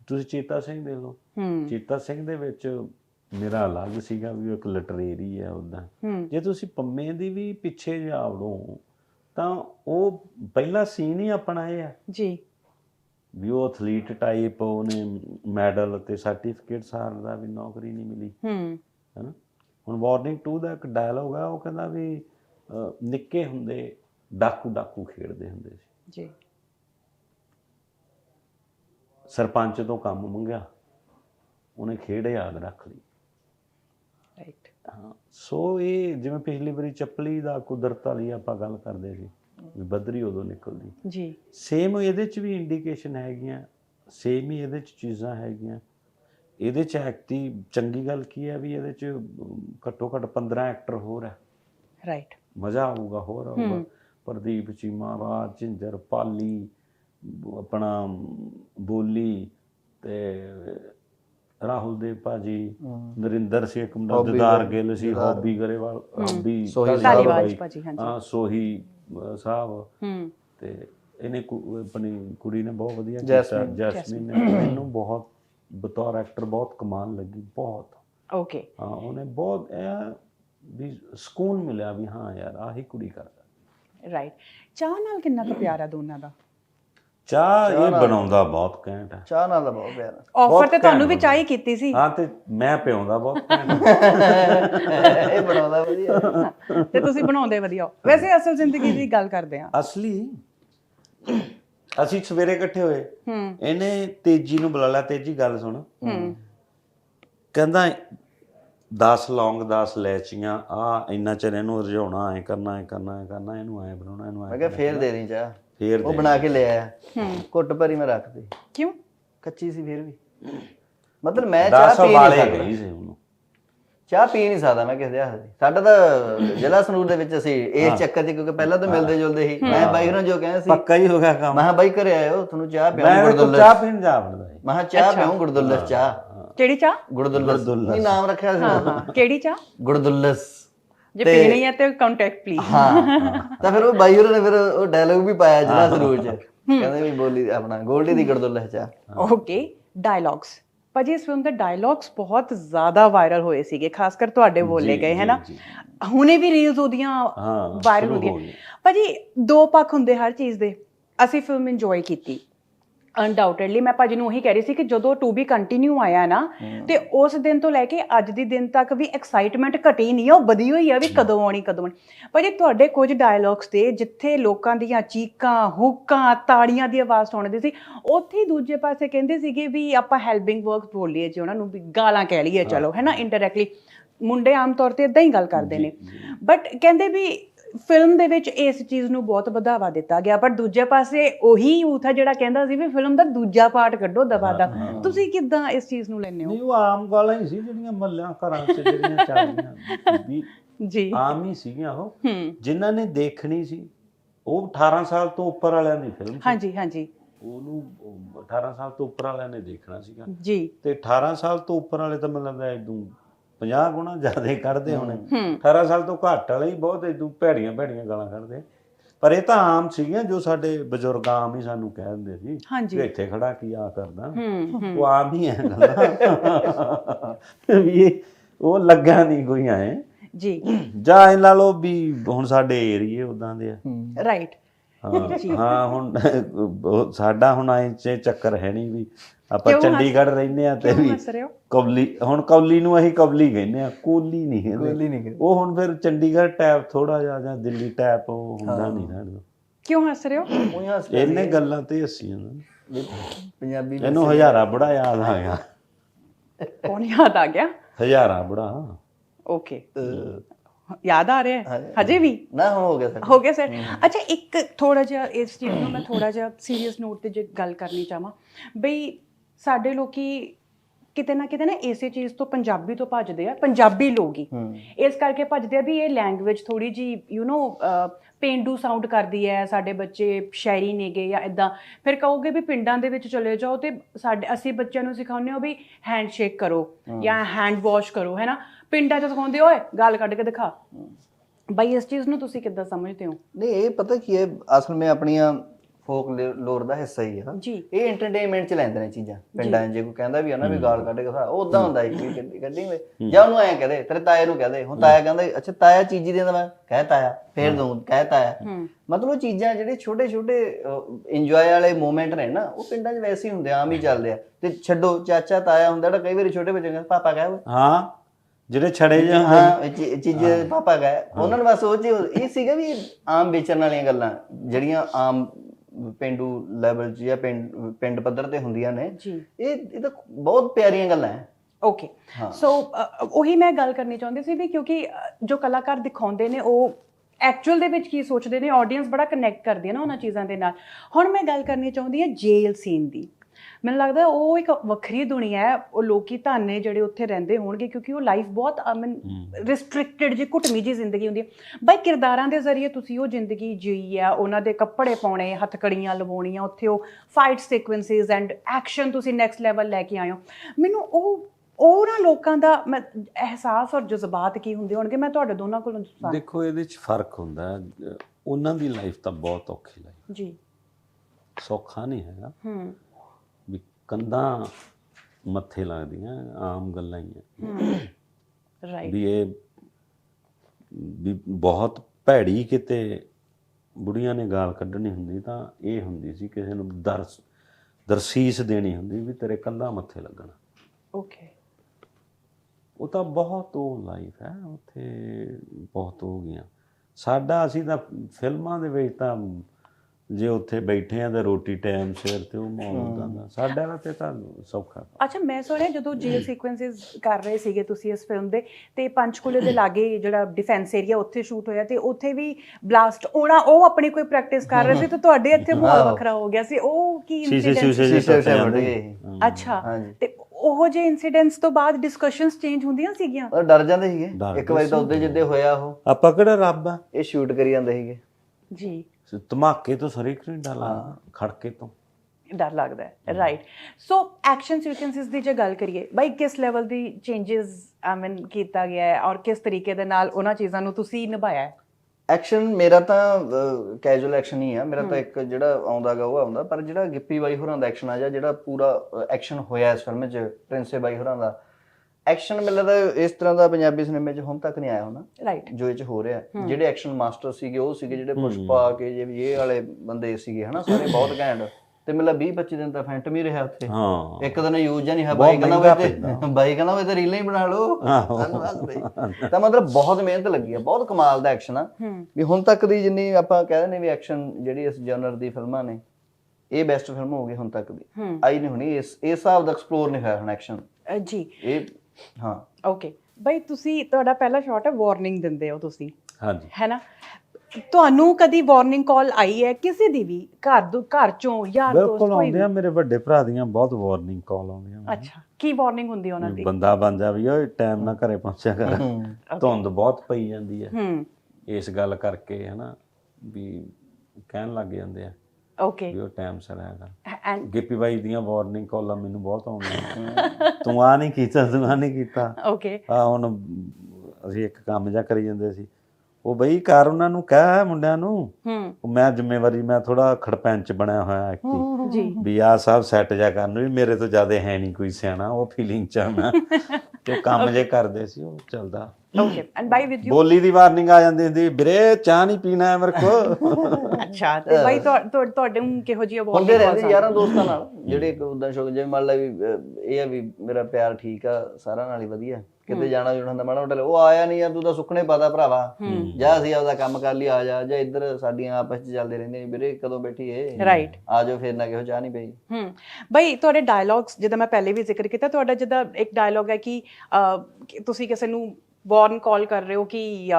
ਤੁਸੀਂ ਚੇਤਾ ਸਿੰਘ ਦੇਖ ਲਓ। ਹੂੰ। ਚੇਤਾ ਸਿੰਘ ਦੇ ਵਿੱਚ ਮੇਰਾ ਅਲੱਗ ਸੀਗਾ ਵੀ ਇੱਕ ਲਿਟਰੇਰੀ ਹੈ ਹੂੰ। ਜੇ ਤੁਸੀਂ ਪੰਮੇ ਦੀ ਵੀ ਪਿੱਛੇ ਜਾਵੜੋ ਤਾਂ ਉਹ ਪਹਿਲਾ ਸੀਨ ਹੀ ਆਪਣਾ ਇਹ ਆ ਜੀ। ਵੀ ਉਹ ਐਥਲੀਟ ਟਾਈਪ ਉਹਨੇ ਮੈਡਲ ਤੇ ਸਰਟੀਫਿਕੇਟ ਸਾਰ ਦਾ ਵੀ ਨੌਕਰੀ ਨਹੀਂ ਮਿਲੀ। ਹੂੰ। ਹੈਨਾ? ਹੁਣ ਵਾਰਨਿੰਗ 2 ਦਾ ਇੱਕ ਡਾਇਲੋਗ ਆ ਉਹ ਕਹਿੰਦਾ ਵੀ ਨਿੱਕੇ ਹੁੰਦੇ ਡਾਕੂ ਡਾਕੂ ਖੇਡਦੇ ਹੁੰਦੇ ਸੀ। ਜੀ। ਸਰਪੰਚ ਤੋਂ ਕੰਮ ਮੰਗਿਆ ਉਹਨੇ ਖੇਡ ਯਾਦ ਰੱਖ ਲਈ। ਰਾਈਟ ਹਾਂ ਸੋ ਇਹ ਜਿਵੇਂ ਪਿਛਲੀ ਵਾਰੀ ਚੱਪਲੀ ਦਾ ਕੁਦਰਤ ਵਾਲੀ ਆਪਾਂ ਗੱਲ ਕਰਦੇ ਸੀ ਵੀ ਬੱਦਰੀ ਉਦੋਂ ਨਿਕਲਦੀ। ਜੀ। ਸੇਮ ਇਹਦੇ ਚ ਵੀ ਇੰਡੀਕੇਸ਼ਨ ਹੈਗੀਆਂ ਸੇਮ ਹੀ ਇਹਦੇ ਚ ਚੀਜ਼ਾਂ ਹੈਗੀਆਂ। ਇਹਦੇ ਚ ਐਕਟੀ ਚੰਗੀ ਗੱਲ ਕੀ ਹੈ ਵੀ ਇਹਦੇ ਚ ਘੱਟੋ ਘੱਟ 15 ਐਕਟਰ ਹੋਰ ਹੈ। ਰਾਈਟ ਮਜ਼ਾ ਆਊਗਾ ਹੋਰ ਆਊਗਾ। ਪ੍ਰਦੀਪ ਚੀਮਾ ਰਾਜ ਝਿੰਜਰ ਪਾਲੀ ਆਪਣਾ ਬੋਲੀ ਤੇ ਰਾਹੁਲ ਦੇਵ ਭਾਜੀ ਨਰਿੰਦਰ ਸਿੰਘ ਹੌਬੀ ਦਦਾਰ ਦਾ- ਗਿੱਲ ਸੀ ਦਦਾਰ। ਹੌਬੀ ਗਰੇਵਾਲ ਹੌਬੀ ਸੋਹੀ ਧਾਲੀਵਾਲ। ਭਾਜੀ, ਹਾਂਜੀ। ਹਾਂ ਸੋਹੀ ਸਾਹਿਬ ਹੂੰ ਤੇ ਇਹਨੇ ਆਪਣੀ ਕੁੜੀ ਨੇ ਬਹੁਤ ਵਧੀਆ ਕੀਤਾ ਜੈਸਮੀਨ। ਨੇ ਮੈਨੂੰ ਬਹੁਤ ਬਤੌਰ ਐਕਟਰ ਬਹੁਤ ਕਮਾਲ ਲੱਗੀ ਬਹੁਤ ਓਕੇ ਹਾਂ ਉਹਨੇ ਬਹੁਤ ਵੀ ਸਕੂਨ ਮਿਲਿਆ ਵੀ ਹਾਂ ਯਾਰ ਆਹੀ ਕੁੜੀ ਕਰਦਾ। ਰਾਈਟ ਚਾਹ ਨਾਲ ਕਿੰਨਾ ਕੁ ਪਿਆਰ ਦੋਨਾਂ ਦਾ? ਚਾਹ ਇਹ ਬਣਾਉਂਦਾ ਬਹੁਤ ਘੈਂਟ ਹੈ ਚਾਹ ਨਾਲ ਦਾ ਬਹੁਤ ਪਿਆਰ। ਆਫਰ ਤੇ ਤੁਹਾਨੂੰ ਵੀ। ਚਾਹ ਹੀ ਕੀਤੀ ਸੀ। ਹਾਂ ਤੇ ਮੈਂ ਪਿਆਉਂਦਾ ਬਹੁਤ। ਇਹ ਬਣਾਉਂਦਾ ਵਧੀਆ। ਤੇ ਤੁਸੀਂ ਬਣਾਉਂਦੇ ਵਧੀਆ। ਵੈਸੇ ਅਸਲ ਜ਼ਿੰਦਗੀ ਦੀ ਗੱਲ ਕਰਦੇ ਆ ਅਸਲੀ ਅਸੀਂ ਸਵੇਰੇ ਇਕੱਠੇ ਹੋਏ। ਹੂੰ। ਇਹਨੇ ਤੇਜੀ ਨੂੰ ਬੁਲਾ ਲਿਆ। ਤੇਜੀ ਗੱਲ ਸੁਣ। ਹੂੰ। ਕਹਿੰਦਾ 10 ਲੌਂਗ 10 ਲੈਚੀਆਂ ਆ ਇੰਨਾ ਚਿਰ ਇਹਨੂੰ ਰਝਾਉਣਾ ਐ ਕਰਨਾ ਐ ਕਰਨਾ ਐ ਕਰਨਾ ਇਹਨੂੰ ਐ ਬਣਾਉਣਾ ਇਹਨੂੰ ਮੈਂ ਐ ਕਿਹਾ ਫੇਰ ਦੇ ਦੀ ਚਾਹ। ਫੇਰ ਉਹ ਬਣਾ ਕੇ ਲੈ ਆਇਆ ਹੂੰ। ਘੁੱਟ ਭਰੀ ਮੈਂ ਰੱਖਦੀ ਕਿਉਂ? ਕੱਚੀ ਸੀ ਫੇਰ ਵੀ। ਮਤਲਬ ਮੈਂ ਚਾਹ 10 ਪੀ ਨਹੀਂ ਸਕਦਾ। ਗਈ ਸੀ ਉਹਨੂੰ। ਚਾਹ ਪੀ ਨਹੀਂ ਸਕਦਾ ਮੈਂ ਕਿਸੇ ਦੇ ਹੱਥ ਦੀ। ਸਾਡਾ ਤਾਂ ਜ਼ਿਲ੍ਹਾ ਸੰਗਰੂਰ ਦੇ ਵਿੱਚ ਅਸੀਂ ਇਸ ਚੱਕਰ 'ਚ ਕਿਉਂਕਿ ਪਹਿਲਾਂ ਤਾਂ ਮਿਲਦੇ ਜੁਲਦੇ ਸੀ। ਮੈਂ ਬਾਈ ਨੂੰ ਜੋ ਕਹਿੰਦਾ ਸੀ ਮੈਂ ਪੱਕਾ ਹੀ ਹੋ ਗਿਆ ਕੰਮ। ਕਿਹਾ ਬਾਈ ਘਰੇ ਆਇਓ ਤੁਹਾਨੂੰ ਚਾਹ ਮੈਂ ਪਿਆਉਂ ਤਾਂ ਗੁਰਦੁੱਲਸ ਚਾਹ ਪੀਣ ਜਾ ਵੜਦਾ ਮੈਂ ਕਿਹਾ ਚਾਹ ਪਿਆਉਂ ਗੁਰਦੁੱਲਸ ਚਾਹ। ਕਿਹੜੀ ਚਾਹ? ਗੁਰਦੁੱਲਸ ਨਹੀਂ ਨਾਮ ਰੱਖਿਆ ਸੀ? ਹਾਂ ਹਾਂ। ਕਿਹੜੀ ਚਾਹ? ਗੁਰਦੁੱਲਸ ਜੇ ਪੀਣੀ ਹੈ ਤੇ ਕੰਟੈਕਟ ਪਲੀਜ਼ ਹਾਂ ਤਾਂ ਫਿਰ ਉਹ ਬਾਈ ਹੋਰਾਂ ਨੇ ਫਿਰ ਉਹ ਡਾਇਲੋਗ ਵੀ ਪਾਇਆ ਜ਼ਿਲ੍ਹਾ ਸਰੂਰ 'ਚ। ਕਹਿੰਦੇ ਵੀ ਬੋਲੀ ਆਪਣਾ ਗੋਲਡੀ ਦੀ ਗੁਰਦੁੱਲਸ ਚਾਹ। ਓਕੇ ਡਾਇਲੌਗਸ ਭਾਜੀ ਇਸ ਫਿਲਮ ਦੇ ਡਾਇਲੌਗਸ ਬਹੁਤ ਜ਼ਿਆਦਾ ਵਾਇਰਲ ਹੋਏ ਸੀਗੇ ਖਾਸ ਕਰ ਤੁਹਾਡੇ ਬੋਲੇ ਗਏ ਹੈ ਨਾ ਹੁਣੇ ਵੀ ਰੀਲਸ ਉਹਦੀਆਂ ਹਾਂ, ਵਾਇਰਲ ਸ਼ੁਰੂ ਹੁੰਦੀਆਂ। ਹੋ ਗਈਆਂ। ਭਾਜੀ ਦੋ ਪੱਖ ਹੁੰਦੇ ਹਰ ਚੀਜ਼ ਦੇ। ਅਸੀਂ ਫਿਲਮ ਇੰਜੋਏ ਕੀਤੀ। ਅਨਡਾਊਟਡਲੀ ਮੈਂ ਭਾਜੀ ਨੂੰ ਉਹੀ ਕਹਿ ਰਹੀ ਸੀ ਕਿ ਜਦੋਂ ਟੂ ਬੀ ਕੰਟੀਨਿਊ ਆਇਆ ਨਾ ਤੇ ਉਸ ਦਿਨ ਤੋਂ ਲੈ ਕੇ ਅੱਜ ਦੀ ਦਿਨ ਤੱਕ ਵੀ ਐਕਸਾਈਟਮੈਂਟ ਘਟੀ ਨਹੀਂ ਆ ਉਹ ਵਧੀ ਹੋਈ ਆ ਵੀ ਕਦੋਂ ਆਉਣੀ ਕਦੋਂ ਆਉਣੀ। ਭਾਜੀ ਤੁਹਾਡੇ ਕੁਝ ਡਾਇਲੌਗਸ ਤੇ ਜਿੱਥੇ ਲੋਕਾਂ ਦੀਆਂ ਚੀਕਾਂ ਹੁੱਕਾਂ ਤਾੜੀਆਂ ਦੀ ਆਵਾਜ਼ ਸੁਣਦੀ ਸੀ ਉੱਥੇ ਹੀ ਦੂਜੇ ਪਾਸੇ ਕਹਿੰਦੇ ਸੀਗੇ ਵੀ ਆਪਾਂ ਹੈਲਪਿੰਗ ਵਰਕਸ ਬੋਲੀਏ ਜੀ ਉਹਨਾਂ ਨੂੰ ਵੀ ਗਾਲਾਂ ਕਹਿ ਲਈਏ ਚਲੋ ਹੈ। ਨਾ ਇਨਡਾਇਰੈਕਟਲੀ ਮੁੰਡੇ ਆਮ ਤੌਰ ਤੇ ਇਦਾਂ ਹੀ ਗੱਲ ਕਰਦੇ ਨੇ। ਬਟ ਕਹਿੰਦੇ ਵੀ ਫਿਲਮ ਦੇ ਵਿੱਚ ਇਸ ਚੀਜ਼ ਨੂੰ ਬਹੁਤ ਵਧਾਵਾ ਦਿੱਤਾ ਗਿਆ ਪਰ ਦੂਜੇ ਪਾਸੇ ਉਹੀ ਯੂਥ ਆ ਜਿਹੜਾ ਕਹਿੰਦਾ ਸੀ ਵੀ ਫਿਲਮ ਦਾ ਦੂਜਾ ਪਾਰਟ ਕੱਢੋ ਦਬਾ ਦਾ ਤੁਸੀਂ ਕਿਦਾਂ ਇਸ ਚੀਜ਼ ਨੂੰ ਲੈਂਦੇ ਹੋ? ਨਹੀਂ ਉਹ ਆਮ ਗਾਲਾਂ ਹੀ ਸੀ ਜਿਹੜੀਆਂ ਮੱਲਿਆਂ ਘਰਾਂ 'ਚ ਜਿਹੜੀਆਂ ਚੱਲਦੀਆਂ ਵੀ ਜੀ। ਆਮ ਹੀ ਸੀਗੀਆਂ ਉਹ। ਜਿਨ੍ਹਾਂ ਨੇ ਦੇਖਣੀ ਸੀ ਉਹ 18 ਸਾਲ ਤੋਂ ਉੱਪਰ ਵਾਲਿਆਂ ਦੀ ਫਿਲਮ ਸੀ। ਹਾਂਜੀ ਹਾਂਜੀ। ਉਹਨੂੰ ਉਹ 18 ਸਾਲ ਤੋਂ ਉੱਪਰ ਵਾਲਿਆਂ ਨੇ ਦੇਖਣਾ ਸੀਗਾ। ਜੀ। ਤੇ 18 ਸਾਲ ਤੋਂ ਉੱਪਰ ਵਾਲੇ ਤਾਂ ਮੈਨੂੰ ਲੱਗਦਾ ਇਦੋਂ 50 ਗੁਣਾ ਜ਼ਿਆਦਾ ਹੀ। ਕੱਢਦੇ ਹੋਣੇ। ਹੂੰ। 18 ਸਾਲ ਤੋਂ ਘੱਟ ਵਾਲੇ ਹੀ ਬਹੁਤ ਇਦੋਂ ਭੈੜੀਆਂ ਭੈੜੀਆਂ ਗਾਲਾਂ ਕੱਢਦੇ। ਪਰ ਇਹ ਤਾਂ ਆਮ ਸੀਗੀਆਂ ਜੋ ਸਾਡੇ ਬਜ਼ੁਰਗ ਆਮ ਹੀ ਸਾਨੂੰ ਕਹਿ ਦਿੰਦੇ ਸੀ ਵੀ ਇੱਥੇ ਖੜਾ ਕੀ ਆ ਕਰਦਾ। ਉਹ ਆਮ ਹੀ ਹੈ ਗੱਲਾਂ। ਵੀ ਇਹ- ਉਹ ਲੱਗਾ ਨਹੀਂ ਕੋਈ ਐ। ਜੀ। ਜਾਂ ਇਹ ਲਾ ਲਓ ਵੀ ਹੁਣ ਸਾਡੇ ਏਰੀਏ ਉਦਾਂ ਦੇ ਆ। ਰਾਈਟ ਹਾਂ ਹਾਂ ਹੁਣ ਸਾਡਾ ਹੁਣ ਐ ਚ ਚੱਕਰ ਹੈ ਨਹੀਂ ਵੀ ਆਪਾਂ ਕਿਉਂ ਹੱਸ- ਚੰਡੀਗੜ੍ਹ ਰਹਿੰਦੇ ਆ ਤੇ ਕਿਉਂ ਵੀ ਹੱਸ ਰਹੇ ਹੋ? ਕੌਲੀ ਹੁਣ ਕੌਲੀ ਨੂੰ ਅਸੀਂ ਕੌਲੀ ਕਹਿੰਦੇ ਆ ਕੋਲੀ ਨਹੀਂ ਕਹਿੰਦੇ। ਕੋਲੀ ਨਹੀਂ ਕਹਿੰਦੇ। ਉਹ ਹੁਣ ਫਿਰ ਚੰਡੀਗੜ੍ਹ ਟੈਪ ਥੋੜਾ ਜਿਹਾ ਜਾਂ ਦਿੱਲੀ ਟੈਪ ਉਹ ਹੁੰਦਾ ਨਹੀਂ ਤੋਂ। ਕਿਉਂ ਹੱਸ ਰਹੇ ਹੋ? ਉਹੀ ਹੱਸ ਇਹਨੇ ਗੱਲਾਂ ਤੇ ਹੱਸੀਆਂ ਨਾ। ਵੀ ਪੰਜਾਬੀ ਇਹਨੂੰ ਹਜ਼ਾਰਾ ਬੜਾ ਯਾਦ ਆ ਗਿਆ। ਕੌਣ ਯਾਦ ਆ ਗਿਆ? ਹਜ਼ਾਰਾ ਬੜਾ। ਓਕੇ। ਯਾਦ ਆ ਰਿਹਾ? ਹੈ। ਹਜੇ ਵੀ? ਨਾ ਹੁਣ ਹੋ ਗਿਆ ਸਰ। ਹੋ ਗਿਆ ਸਰ। ਅੱਛਾ ਇੱਕ ਥੋੜਾ ਜਿਹਾ ਇਸ ਚੀਜ਼ ਨੂੰ ਮੈਂ ਥੋੜਾ ਜਿਹਾ ਸੀਰੀਅਸ ਨੋਟ ਤੇ ਜੇ ਗੱਲ ਕਰਨੀ ਚਾਹਾਂ। ਬਈ ਸਾਡੇ ਲੋਕੀ ਕਿਤੇ ਨਾ ਕਿਤੇ ਨਾ ਇਸੇ ਚੀਜ਼ ਤੋਂ ਪੰਜਾਬੀ ਤੋਂ ਭੱਜਦੇ ਆ ਪੰਜਾਬੀ ਲੋਕ ਹੀ। ਇਸ ਕਰਕੇ ਭੱਜਦੇ ਆ ਵੀ ਇਹ ਲੈਂਗੁਏਜ ਥੋੜੀ ਜੀ ਯੂ نو ਪੇਂਡੂ ਸਾਊਂਡ ਕਰਦੀ ਹੈ ਸਾਡੇ ਬੱਚੇ ਸ਼ਾਇਰੀ ਨੇਗੇ ਜਾਂ ਇਦਾਂ ਫਿਰ ਕਹੋਗੇ ਵੀ ਪਿੰਡਾਂ ਦੇ ਵਿੱਚ ਚਲੇ ਜਾਓ ਤੇ ਸਾਡੇ ਅਸੀਂ ਬੱਚਿਆਂ ਨੂੰ ਸਿਖਾਉਂਦੇ ਹਾਂ ਵੀ ਹੈਂਡਸ਼ੇਕ ਕਰੋ ਜਾਂ ਹੈਂਡ ਵਾਸ਼ ਕਰੋ ਹੈ ਨਾ? ਪਿੰਡਾਂ 'ਚ ਸਿਖਾਉਂਦੇ ਓਏ ਗੱਲ ਕੱਢ ਕੇ ਦਿਖਾ। ਬਈ ਇਸ ਚੀਜ਼ ਨੂੰ ਤੁਸੀਂ ਕਿੱਦਾਂ ਸਮਝਦੇ ਹੋ? ਨਹੀਂ ਇਹ ਪਤਾ ਕੀ ਹੈ ਅਸਲ ਵਿੱਚ ਆਪਣੀਆਂ ਫੋਕ ਲੋਰ ਦਾ ਹਿੱਸਾ ਹੀ ਆ। ਜੀ। ਇਹ ਐਂਟਰਟੇਨਮੈਂਟ ਚ ਲੈਂਦੇ ਨੇ ਚੀਜ਼ਾਂ। ਪਿੰਡਾਂ 'ਚ ਜੇ ਕੋਈ ਕਹਿੰਦਾ ਵੀ ਆ ਨਾ ਵੀ ਗਾਲ ਕੱਢ ਕੇ ਖਾ ਉਦਾਂ ਹੁੰਦਾ ਇੱਕ ਵੀ ਕੱਢੀ ਵੇ। ਜਾਂ ਉਹਨੂੰ ਐਂ ਕਹਦੇ ਤੇਰੇ ਤਾਏ ਨੂੰ ਕਹਦੇ ਹੁਣ ਤਾਇਆ ਕਹਿੰਦਾ ਅੱਛਾ ਤਾਇਆ ਚੀਜ਼ੀ ਦੇ ਮੈਂ ਕਹਿ ਤਾਇਆ ਫੇਰ ਦੂੰ ਕਹਿ ਤਾਇਆ। ਹੂੰ। ਮਤਲਬ ਉਹ ਚੀਜ਼ਾਂ ਜਿਹੜੇ ਛੋਟੇ ਛੋਟੇ ਇੰਜੋਏ ਵਾਲੇ ਮੂਮੈਂਟ ਨੇ ਨਾ ਉਹ ਪਿੰਡਾਂ 'ਚ ਵੈਸੇ ਹੀ ਹੁੰਦੇ ਆ, ਆਮ ਹੀ ਚੱਲਦੇ ਆ। ਤੇ ਛੱਡੋ ਚਾਚਾ ਤਾਇਆ ਹੁੰਦਾ ਜਿਹੜਾ ਕਈ ਵਾਰੀ ਛੋਟੇ ਬੱਚੇ ਕਹਿੰਦੇ ਪਾਪਾ ਕਹਿ ਓਏ। ਹਾਂ ਜਿਹੜੇ ਛੜੇ ਜਾਂ ਹਾਂ ਇਹ ਚੀ- ਚੀਜ਼ ਪਾਪਾ ਗਏ ਉਹਨਾਂ ਨੂੰ ਬਸ ਉਹ ਚੀਜ਼ ਇਹ ਸੀਗਾ ਵੀ ਆਮ ਵੇਚਣ ਵਾਲੀਆਂ ਗੱਲਾਂ ਜਿਹੜੀਆਂ ਆਮ ਪਿੰਡੂ ਲੈਵਲ 'ਚ ਜਾਂ ਪਿੰਡ ਪਿੰਡ ਪੱਧਰ ਤੇ ਹੁੰਦੀਆਂ ਨੇ। ਇਹ ਇਹ ਤਾਂ ਬਹੁਤ ਪਿਆਰੀਆਂ ਗੱਲਾਂ ਹੈ। ਓਕੇ ਸੋ ਉਹੀ ਮੈਂ ਗੱਲ ਕਰਨੀ ਚਾਹੁੰਦੀ ਸੀ ਵੀ ਕਿਉਂਕਿ ਜੋ ਕਲਾਕਾਰ ਦਿਖਾਉਂਦੇ ਨੇ ਉਹ ਐਕਚੁਅਲ ਦੇ ਵਿੱਚ ਕੀ ਸੋਚਦੇ ਨੇ ਆਡੀਅנס ਬੜਾ ਕਨੈਕਟ ਕਰਦੀ ਹੈ ਨਾ ਉਹਨਾਂ ਚੀਜ਼ਾਂ ਦੇ ਨਾਲ। ਹੁਣ ਮੈਂ ਗੱਲ ਕਰਨੀ ਚਾਹੁੰਦੀ ਹਾਂ ਜੇਲ ਸੀਨ ਦੀ। ਮੈਨੂੰ ਲੱਗਦਾ ਉਹ ਇੱਕ ਵੱਖਰੀ ਦੁਨੀਆ ਹੈ ਉਹ ਲੋਕੀ ਧਾਨੇ ਜਿਹੜੇ ਉੱਥੇ ਰਹਿੰਦੇ ਹੋਣਗੇ ਕਿਉਂਕਿ ਉਹ ਲਾਈਫ ਬਹੁਤ ਆਈ ਮੀਨ ਰਿਸਟ੍ਰਿਕਟਡ ਜੀ ਘੁੱਟਵੀਂ ਜੀ ਜ਼ਿੰਦਗੀ ਹੁੰਦੀ ਹੈ। ਬਾਈ ਕਿਰਦਾਰਾਂ ਦੇ ਜ਼ਰੀਏ ਤੁਸੀਂ ਉਹ ਜ਼ਿੰਦਗੀ ਜੀਈ ਆ ਉਹਨਾਂ ਦੇ ਕੱਪੜੇ ਪਾਉਣੇ ਹੱਥਕੜੀਆਂ ਲਵਾਉਣੀਆਂ ਉੱਥੇ ਉਹ ਫਾਈਟ ਸੀਕੁਐਂਸਸ ਐਂਡ ਐਕਸ਼ਨ ਤੁਸੀਂ ਨੈਕਸਟ ਲੈਵਲ ਲੈ ਕੇ ਹੋ। ਮੈਨੂੰ ਉਹ ਉਹ ਨਾ ਲੋਕਾਂ ਦਾ ਮੈਂ ਅਹਿਸਾਸ ਔਰ ਜਜ਼ਬਾਤ ਕੀ ਹੁੰਦੇ ਹੋਣਗੇ? ਮੈਂ ਤੁਹਾਡੇ ਦੋਨਾਂ ਕੋਲੋਂ ਦੇਖੋ ਇਹਦੇ ਚ ਫ਼ਰਕ ਹੁੰਦਾ ਉਹਨਾਂ ਦੀ ਲਾਈਫ ਤਾਂ ਬਹੁਤ ਔਖੀ ਲਾਈਫ ਜੀ। ਸੌਖਾ ਨਹੀਂ ਹੈਗਾ। ਹੂੰ। ਕੰਧਾਂ ਮੱਥੇ ਲੱਗਦੀਆਂ ਆਮ ਗੱਲਾਂ ਹੀ ਆ। ਰਾਈਟ ਵੀ ਇਹ ਵੀ ਬਹੁਤ ਭੈੜੀ ਕਿਤੇ ਬੁੜੀਆਂ ਨੇ ਗਾਲ ਕੱਢਣੀ ਹੁੰਦੀ ਤਾਂ ਇਹ ਹੁੰਦੀ ਸੀ ਕਿਸੇ ਨੂੰ ਦਰਸ ਦਰਸੀਸ ਦੇਣੀ ਹੁੰਦੀ ਵੀ ਤੇਰੇ ਕੰਧਾਂ ਮੱਥੇ ਲੱਗਣਾ। ਓਕੇ ਉਹ ਤਾਂ ਬਹੁਤ ਉਹ ਲਾਈਫ ਹੈ ਉੱਥੇ ਬਹੁਤ ਹੋ ਗਿਆ ਸਾਡਾ ਅਸੀਂ ਤਾਂ ਫਿਲਮਾਂ ਦੇ ਵਿੱਚ ਤਾਂ ਜੇ ਉੱਥੇ ਬੈਠੇ ਆ ਤਾਂ ਰੋਟੀ ਟਾਈਮ ਸਿਰ ਤੇ ਉਹ ਮਾਹੌਲ ਦਾ ਸਾਡਾ ਵਾਲਾ ਤੇ ਤਾਂ ਸੌਖਾ ਅੱਛਾ ਮੈਂ ਸੁਣਿਆ ਜਦੋਂ ਜੇਲ ਸੀਕੁਐਂਸਸ ਕਰ ਰਹੇ ਸੀਗੇ ਤੁਸੀਂ ਇਸ ਫਿਲਮ ਦੇ ਤੇ ਪੰਚਕੂਲੇ ਦੇ ਲਾਗੇ ਜਿਹੜਾ ਡਿਫੈਂਸ ਏਰੀਆ ਉੱਥੇ ਸ਼ੂਟ ਹੋਇਆ ਤੇ ਉੱਥੇ ਵੀ ਬਲਾਸਟ ਹੋਣਾ ਉਹ ਆਪਣੀ ਕੋਈ ਪ੍ਰੈਕਟਿਸ ਕਰ ਰਹੇ ਸੀ ਤੇ ਤੁਹਾਡੇ ਇੱਥੇ ਮਾਹੌਲ ਵੱਖਰਾ ਹੋ ਗਿਆ ਸੀ। ਉਹ ਕੀ ਗਏ। ਅੱਛਾ। ਤੇ ਉਹ ਜੇ ਇਨਸੀਡੈਂਟਸ ਤੋਂ ਬਾਅਦ ਡਿਸਕਸ਼ਨਸ ਚੇਂਜ ਹੁੰਦੀਆਂ ਸੀਗੀਆਂ? ਉਹ ਡਰ ਜਾਂਦੇ ਸੀਗੇ। ਇੱਕ ਵਾਰੀ ਤਾਂ ਉਹਦੇ ਜਿੱਦੇ ਹੋਇਆ ਉਹ। ਆਪਾਂ ਕਿਹੜਾ ਰੱਬ ਆ? ਇਹ ਸ਼ੂਟ ਕਰੀ ਜਾਂਦੇ ਸੀਗੇ। ਜੀ। ਧਮਾਕੇ ਤੋਂ ਸਰੇ ਕਰੀ ਡਾਲਾ ਖੜਕੇ ਤੋਂ? ਡਰ ਲੱਗਦਾ ਹੈ ਰਾਈਟ ਸੋ ਐਕਸ਼ਨ ਸੀਕੁਐਂਸਸ ਦੀ ਜੇ ਗੱਲ ਕਰੀਏ ਬਾਈ ਕਿਸ ਲੈਵਲ ਦੀ ਚੇਂजेस ਆਈ ਮੀਨ ਕੀਤਾ ਗਿਆ ਹੈ ਔਰ ਕਿਸ ਤਰੀਕੇ ਦੇ ਨਾਲ ਉਹਨਾਂ ਚੀਜ਼ਾਂ ਨੂੰ ਤੁਸੀਂ ਨਿਭਾਇਆ ਹੈ? ਐਕਸ਼ਨ ਮੇਰਾ ਤਾਂ ਕੈਜੂਅਲ ਐਕਸ਼ਨ ਹੀ ਆ। ਮੇਰਾ ਤਾਂ ਇੱਕ ਜਿਹੜਾ ਆਉਂਦਾਗਾ ਉਹ ਆਉਂਦਾ ਪਰ ਜਿਹੜਾ ਗਿੱਪੀ ਬਾਈ ਹੋਰਾਂ ਦਾ ਐਕਸ਼ਨ ਆ ਜਾਂ ਜਿਹੜਾ ਪੂਰਾ ਐਕਸ਼ਨ ਹੋਇਆ ਇਸ ਫਿਲਮ 'ਚ ਪ੍ਰਿੰਸੇ ਬਾਈ ਹੋਰਾਂ ਦਾ ਐਕਸ਼ਨ ਮੈਨੂੰ ਲੱਗਦਾ ਇਸ ਤਰ੍ਹਾਂ ਦਾ ਪੰਜਾਬੀ ਸਿਨੇਮੇ 'ਚ ਹੁਣ ਤੱਕ ਨਹੀਂ ਆਇਆ ਹੋਣਾ। ਰਾਈਟ ਜੋ ਇਹ 'ਚ ਹੋ ਰਿਹਾ। ਜਿਹੜੇ ਐਕਸ਼ਨ ਮਾਸਟਰ ਸੀਗੇ ਉਹ ਸੀਗੇ ਜਿਹੜੇ ਪੁਸ਼ਪਾ ਕੇ ਜੇ ਵੀ ਇਹ ਵਾਲੇ ਬੰਦੇ ਸੀਗੇ ਹਨਾ ਸਾਰੇ ਬਹੁਤ ਘੈਂਟ। ਤੇ ਮੈਨੂੰ 20 25 ਦਿਨ ਤਾਂ ਫੈਂਟਮ ਹੀ ਰਿਹਾ ਉੱਥੇ। ਹਾਂ। ਇੱਕ ਦਿਨ ਯੂਜ਼ ਜਾਂ ਨਹੀਂ ਹੈ ਬਾਈ ਕਹਿੰਦਾ ਵੇ ਤੇ ਬਾਈ ਕਹਿੰਦਾ ਵੇ ਤੇ ਰੀਲਾਂ ਹੀ ਬਣਾ ਲਓ। ਤਾਂ ਮਤਲਬ ਬਹੁਤ ਮਿਹਨਤ ਲੱਗੀ ਆ ਬਹੁਤ ਕਮਾਲ ਦਾ ਐਕਸ਼ਨ ਆ। ਵੀ ਹੁਣ ਤੱਕ ਦੀ ਜਿੰਨੀ ਆਪਾਂ ਕਹਿ ਦਿੰਦੇ ਵੀ ਐਕਸ਼ਨ ਜਿਹੜੀ ਇਸ ਜਨਰ ਦੀ ਫਿਲਮਾਂ ਨੇ ਇਹ ਬੈਸਟ ਫਿਲਮ ਹੋ ਗਈ ਹੁਣ ਤੱਕ ਦੀ। ਆਈ ਨਹੀਂ ਹੋਣੀ ਇਸ ਇਸ ਹਿਸਾਬ ਦਾ ਐਕਸਪਲੋਰ ਨਹੀਂ ਹੋਇਆ ਹੁਣ ਐਕਸ਼ਨ ਜੀ। ਇਹ ਹਾਂ। ਓਕੇ ਬਾਈ ਤੁਸੀਂ ਤੁਹਾਡਾ ਪਹਿਲਾ ਸ਼ਾਟ ਹੈ ਵਾਰਨਿੰਗ ਦਿੰਦੇ ਹੋ ਤੁਸੀਂ। ਹਾਂਜੀ। ਹੈ ਨਾ? ਤੁਹਾਨੂੰ ਕਦੀ ਵਾਰਨਿੰਗ ਕਾਲ ਆਈ ਹੈ? ਕਿਸੇ ਦੀ ਵੀ ਘਰ ਦੋ ਘਰ ਚੋਂ ਯਾਰ ਦੋਸਤ ਬਿਲਕੁਲ ਕੋਈ ਆਉਂਦੇ ਆ ਮੇਰੇ ਵੱਡੇ ਭਰਾ ਦੀਆਂ ਬਹੁਤ ਵਾਰਨਿੰਗ ਕਾਲ ਆਉਂਦੀਆਂ ਅੱਛਾ। ਕੀ ਵਾਰਨਿੰਗ ਹੁੰਦੀ ਉਹਨਾਂ ਦੀ? ਬੰਦਾ ਬਣ ਜਾ ਵੀ ਓਏ ਟਾਈਮ ਨਾਲ ਘਰੇ ਪਹੁੰਚਿਆ ਕਰ। ਧੁੰਦ ਬਹੁਤ ਪਈ ਜਾਂਦੀ ਹੈ। ਹੂੰ। ਇਸ ਗੱਲ ਕਰਕੇ ਹਨਾ ਵੀ ਕਹਿਣ ਲੱਗ ਜਾਂਦੇ ਆ। ਓਕੇ ਵੀ ਉਹ ਟਾਈਮ ਸਿਰ ਹੈਗਾ। ਐਂਡ ਗਿੱਪੀ ਬਾਈ ਦੀਆਂ ਵਾਰਨਿੰਗ ਕਾਲਾਂ ਮੈਨੂੰ ਬਹੁਤ ਆਉਂਦੀਆਂ। ਤੂੰ ਆ ਨਹੀਂ ਕੀਤਾ ਤੂੰ ਆ ਨਹੀਂ ਕੀਤਾ। ਓਕੇ ਆ ਹੁਣ ਅਸੀਂ ਇੱਕ ਕੰਮ ਜਾ ਕਰੀ ਜਾਂਦੇ ਸੀ। ਉਹ ਬਈ ਕਰ ਉਹਨਾਂ ਨੂੰ ਕਹਿ ਮੁੰਡਿਆਂ ਨੂੰ ਹੂੰ। ਮੈਂ ਜ਼ਿੰਮੇਵਾਰੀ ਮੈਂ ਥੋੜਾ ਖੜਪੈਂਚ ਬਣਿਆ ਹੋਇਆ ਐਕਟੀ ਜੀ। ਵੀ ਆ ਸਭ ਸੈੱਟ ਜਾ ਕਰਨ ਵੀ ਮੇਰੇ ਤੋਂ ਜ਼ਿਆਦਾ ਹੈ ਨਹੀਂ ਕੋਈ ਸਿਆਣਾ ਉਹ ਫੀਲਿੰਗ ਚ ਆ ਮੈਂ। ਤੇ ਉਹ ਕੰਮ ਜੇ ਕਰਦੇ ਸੀ ਉਹ ਚੱਲਦਾ। Okay and bye with you ਬੋਲੀ ਦੀ ਵਾਰਨਿੰਗ ਆ ਜਾਂਦੀ ਹੁੰਦੀ ਵੀਰੇ ਚਾਹ ਨਹੀਂ ਪੀਣਾ ਹੈ ਮੇਰੇ ਕੋ। ਅੱਛਾ ਤੇ ਬਾਈ ਤੁਹਾ- ਤੁਹਾ- ਤੁਹਾਡੇ ਨੂੰ ਕਿਹੋ ਜਿਹੀ ਹੁੰਦੇ ਵਾਰਨਿੰਗ ਰਹਿੰਦੇ ਯਾਰਾਂ ਦੋਸਤਾਂ ਨਾਲ ਜਿਹੜੇ ਇੱਕ ਉਦਾਂ ਸ਼ੌਕ ਜਿਵੇਂ ਮੰਨ ਲਾ ਵੀ ਅਹ, ਇਹ ਆ ਵੀ ਮੇਰਾ ਪਿਆਰ ਠੀਕ ਆ ਸਾਰਿਆਂ ਨਾਲ ਹੀ ਵਧੀਆ। ਕਿਤੇ ਜਾਣਾ ਜੁਣਾ ਹੁੰਦਾ ਮਾੜਾ ਮੋਟਾ ਉਹ ਆਇਆ ਨਹੀਂ ਯਾਰ ਤੂੰ ਤਾਂ ਸੁੱਕਣੇ ਪਾਦਾ ਭਰਾਵਾ। ਜਾ ਅਸੀਂ ਆਪਦਾ ਕੰਮ ਕਰ ਲਈ ਆ ਜਾ ਜਾਂ ਇੱਧਰ ਸਾਡੀਆਂ ਆਪਸ ਚ ਚੱਲਦੇ ਰਹਿੰਦੇ ਨੇ, ਵੀਰੇ ਕਦੋਂ ਬੈਠੀਏ? Right. ਆ ਜਾਓ ਫੇਰ ਨਾ ਕਿਹੋ ਚਾਹ ਨਹੀਂ ਪਈ। ਹੂੰ। ਬਈ ਤੁਹਾਡੇ ਡਾਇਲੌਗਸ ਜਿੱਦਾਂ ਮੈਂ ਪਹਿਲੇ ਵੀ ਜ਼ਿਕਰ ਕੀਤਾ ਤੁਹਾਡਾ ਜਿੱਦਾਂ ਇੱਕ ਡਾਇਲੌਗ ਹੈ ਕਿ ਅਹ, ਕਿ ਤੁਸੀਂ ਕਿਸੇ ਨੂੰ ਵਾਰਨ ਕਾਲ ਕਰ ਰਹੇ ਹੋ ਕਿ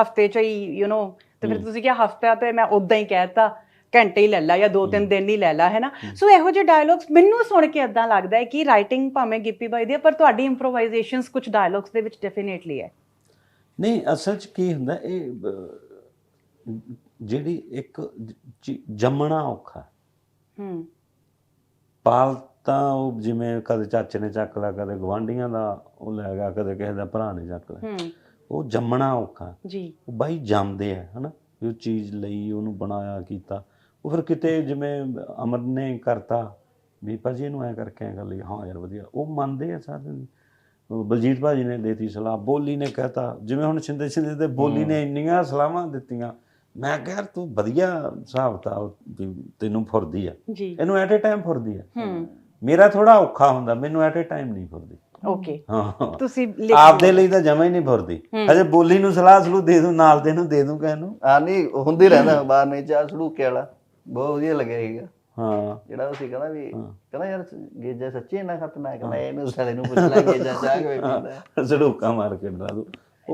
ਹਫ਼ਤੇ ਚ ਹੀ ਯੂ نو ਤੇ ਫਿਰ ਤੁਸੀਂ ਕਿਹਾ ਹਫਤਾ ਤੇ ਮੈਂ ਉਦਾਂ ਹੀ ਕਹਿਤਾ ਘੰਟੇ ਹੀ ਲੈ ਲਾ ਜਾਂ ਦੋ ਤਿੰਨ ਦਿਨ ਹੀ ਲੈ ਲਾ ਹੈ। ਨਾ ਸੋ ਇਹੋ ਜਿਹੇ ਡਾਇਲੌਗਸ ਮੈਨੂੰ ਸੁਣ ਕੇ ਇਦਾਂ ਲੱਗਦਾ ਹੈ ਕਿ ਰਾਈਟਿੰਗ ਭਾਵੇਂ ਗਿੱਪੀ ਬਾਈ ਦੀ ਹੈ ਪਰ ਤੁਹਾਡੀ ਇੰਪਰੋਵਾਈਜ਼ੇਸ਼ਨਸ ਕੁਝ ਡਾਇਲੌਗਸ ਦੇ ਵਿੱਚ ਡੈਫੀਨੇਟਲੀ ਹੈ। ਨਹੀਂ ਅਸਲ ਚ ਕੀ ਹੁੰਦਾ ਇਹ ਜਿਹੜੀ ਇੱਕ ਜੰਮਣਾ ਔਖਾ ਹੂੰ। ਪਾਲ ਤਾਂ ਉਹ ਜਿਵੇਂ ਕਦੇ ਚਾਚੇ ਨੇ ਚੱਕ ਲਿਆ ਕਦੇ ਗਵਾਂਢੀਆਂ ਦਾ ਉਹ ਲੈ ਗਿਆ ਕਦੇ ਕਿਸੇ ਦਾ ਭਰਾ ਨੇ ਚੱਕ ਲਿਆ। ਉਹ ਜੰਮਣਾ ਔਖਾ। ਜੀ। ਉਹ ਬਾਈ ਜੰਮਦੇ ਆ ਹਨਾ? ਉਹ ਚੀਜ਼ ਲਈ ਉਹਨੂੰ ਬਣਾਇਆ ਕੀਤਾ। ਉਹ ਫਿਰ ਕਿਤੇ ਜਿਵੇਂ ਅਮਰ ਨੇ ਕਰਤਾ ਵੀ ਭਾਜੀ ਇਹਨੂੰ ਐ ਕਰਕੇ ਐ ਲਈ ਹਾਂ ਯਾਰ ਵਧੀਆ। ਉਹ ਮੰਨਦੇ ਆ ਸਾਰੇ। ਬਲਜੀਤ ਭਾਜੀ ਨੇ ਦੇਤੀ ਸਲਾਹ ਬੋਲੀ ਨੇ ਕਹਤਾ। ਜਿਵੇਂ ਹੁਣ ਛਿੰਦੇ ਛਿੰਦੇ ਤੇ ਬੋਲੀ ਨੇ ਇੰਨੀਆਂ ਸਲਾਹਾਂ ਦਿੱਤੀਆਂ। ਮੈਂ ਕਿਹਾ ਯਾਰ ਤੂੰ ਵਧੀਆ ਹਿਸਾਬ ਤਾਂ ਤੈਨੂੰ ਫੁਰਦੀ ਆ। ਇਹਨੂੰ ਐਟ ਏ ਟਾਈਮ ਫੁਰਦੀ ਆ। ਹੂੰ। ਮੇਰਾ ਥੋੜਾ ਔਖਾ ਹੁੰਦਾ ਮੈਨੂੰ ਐਟ ਏ ਟਾਈਮ ਨਹੀਂ ਫੁਰਦੀ। ਓਕੇ ਹਾਂ। ਤੁਸੀਂ ਲਿਖ ਆਪਦੇ ਲਈ ਤਾਂ ਜਮਾ ਹੀ ਨਹੀਂ ਫੁਰਦੀ। ਅਜੇ ਬੋਲੀ ਨੂੰ ਸਲਾਹ ਸਲੂ ਦੇ ਦੂੰ ਨਾਲ ਦੇ ਨੂੰ ਦੇ ਦੂੰ ਕਹਿ ਨੂੰ। ਆ ਨਹੀਂ ਹੁੰਦੀ ਰਹਿੰਦਾ ਬਾਹਰ ਨਹੀਂ ਚਾਹ ਸੜੂਕੇ ਵਾਲਾ। ਬਹੁਤ ਵਧੀਆ ਲੱਗਿਆ ਸੀਗਾ। ਹਾਂ। ਜਿਹੜਾ ਉਹ ਸੀ ਕਹਿੰਦਾ ਵੀ ਕਹਿੰਦਾ ਯਾਰ ਗੇਜਾ ਸੱਚੀ ਇੰਨਾ ਖਤਰਨਾਕ ਕਹਿੰਦਾ ਇਹਨੂੰ ਸਾਲੇ ਨੂੰ ਪੁੱਛ ਲੈ ਗੇਜਾ ਚਾਹ ਕਿਵੇਂ ਪੀਂਦਾ? ਝੜੂਕਾ ਮਾਰ ਕੇ ਡਰਾ ਦੂ।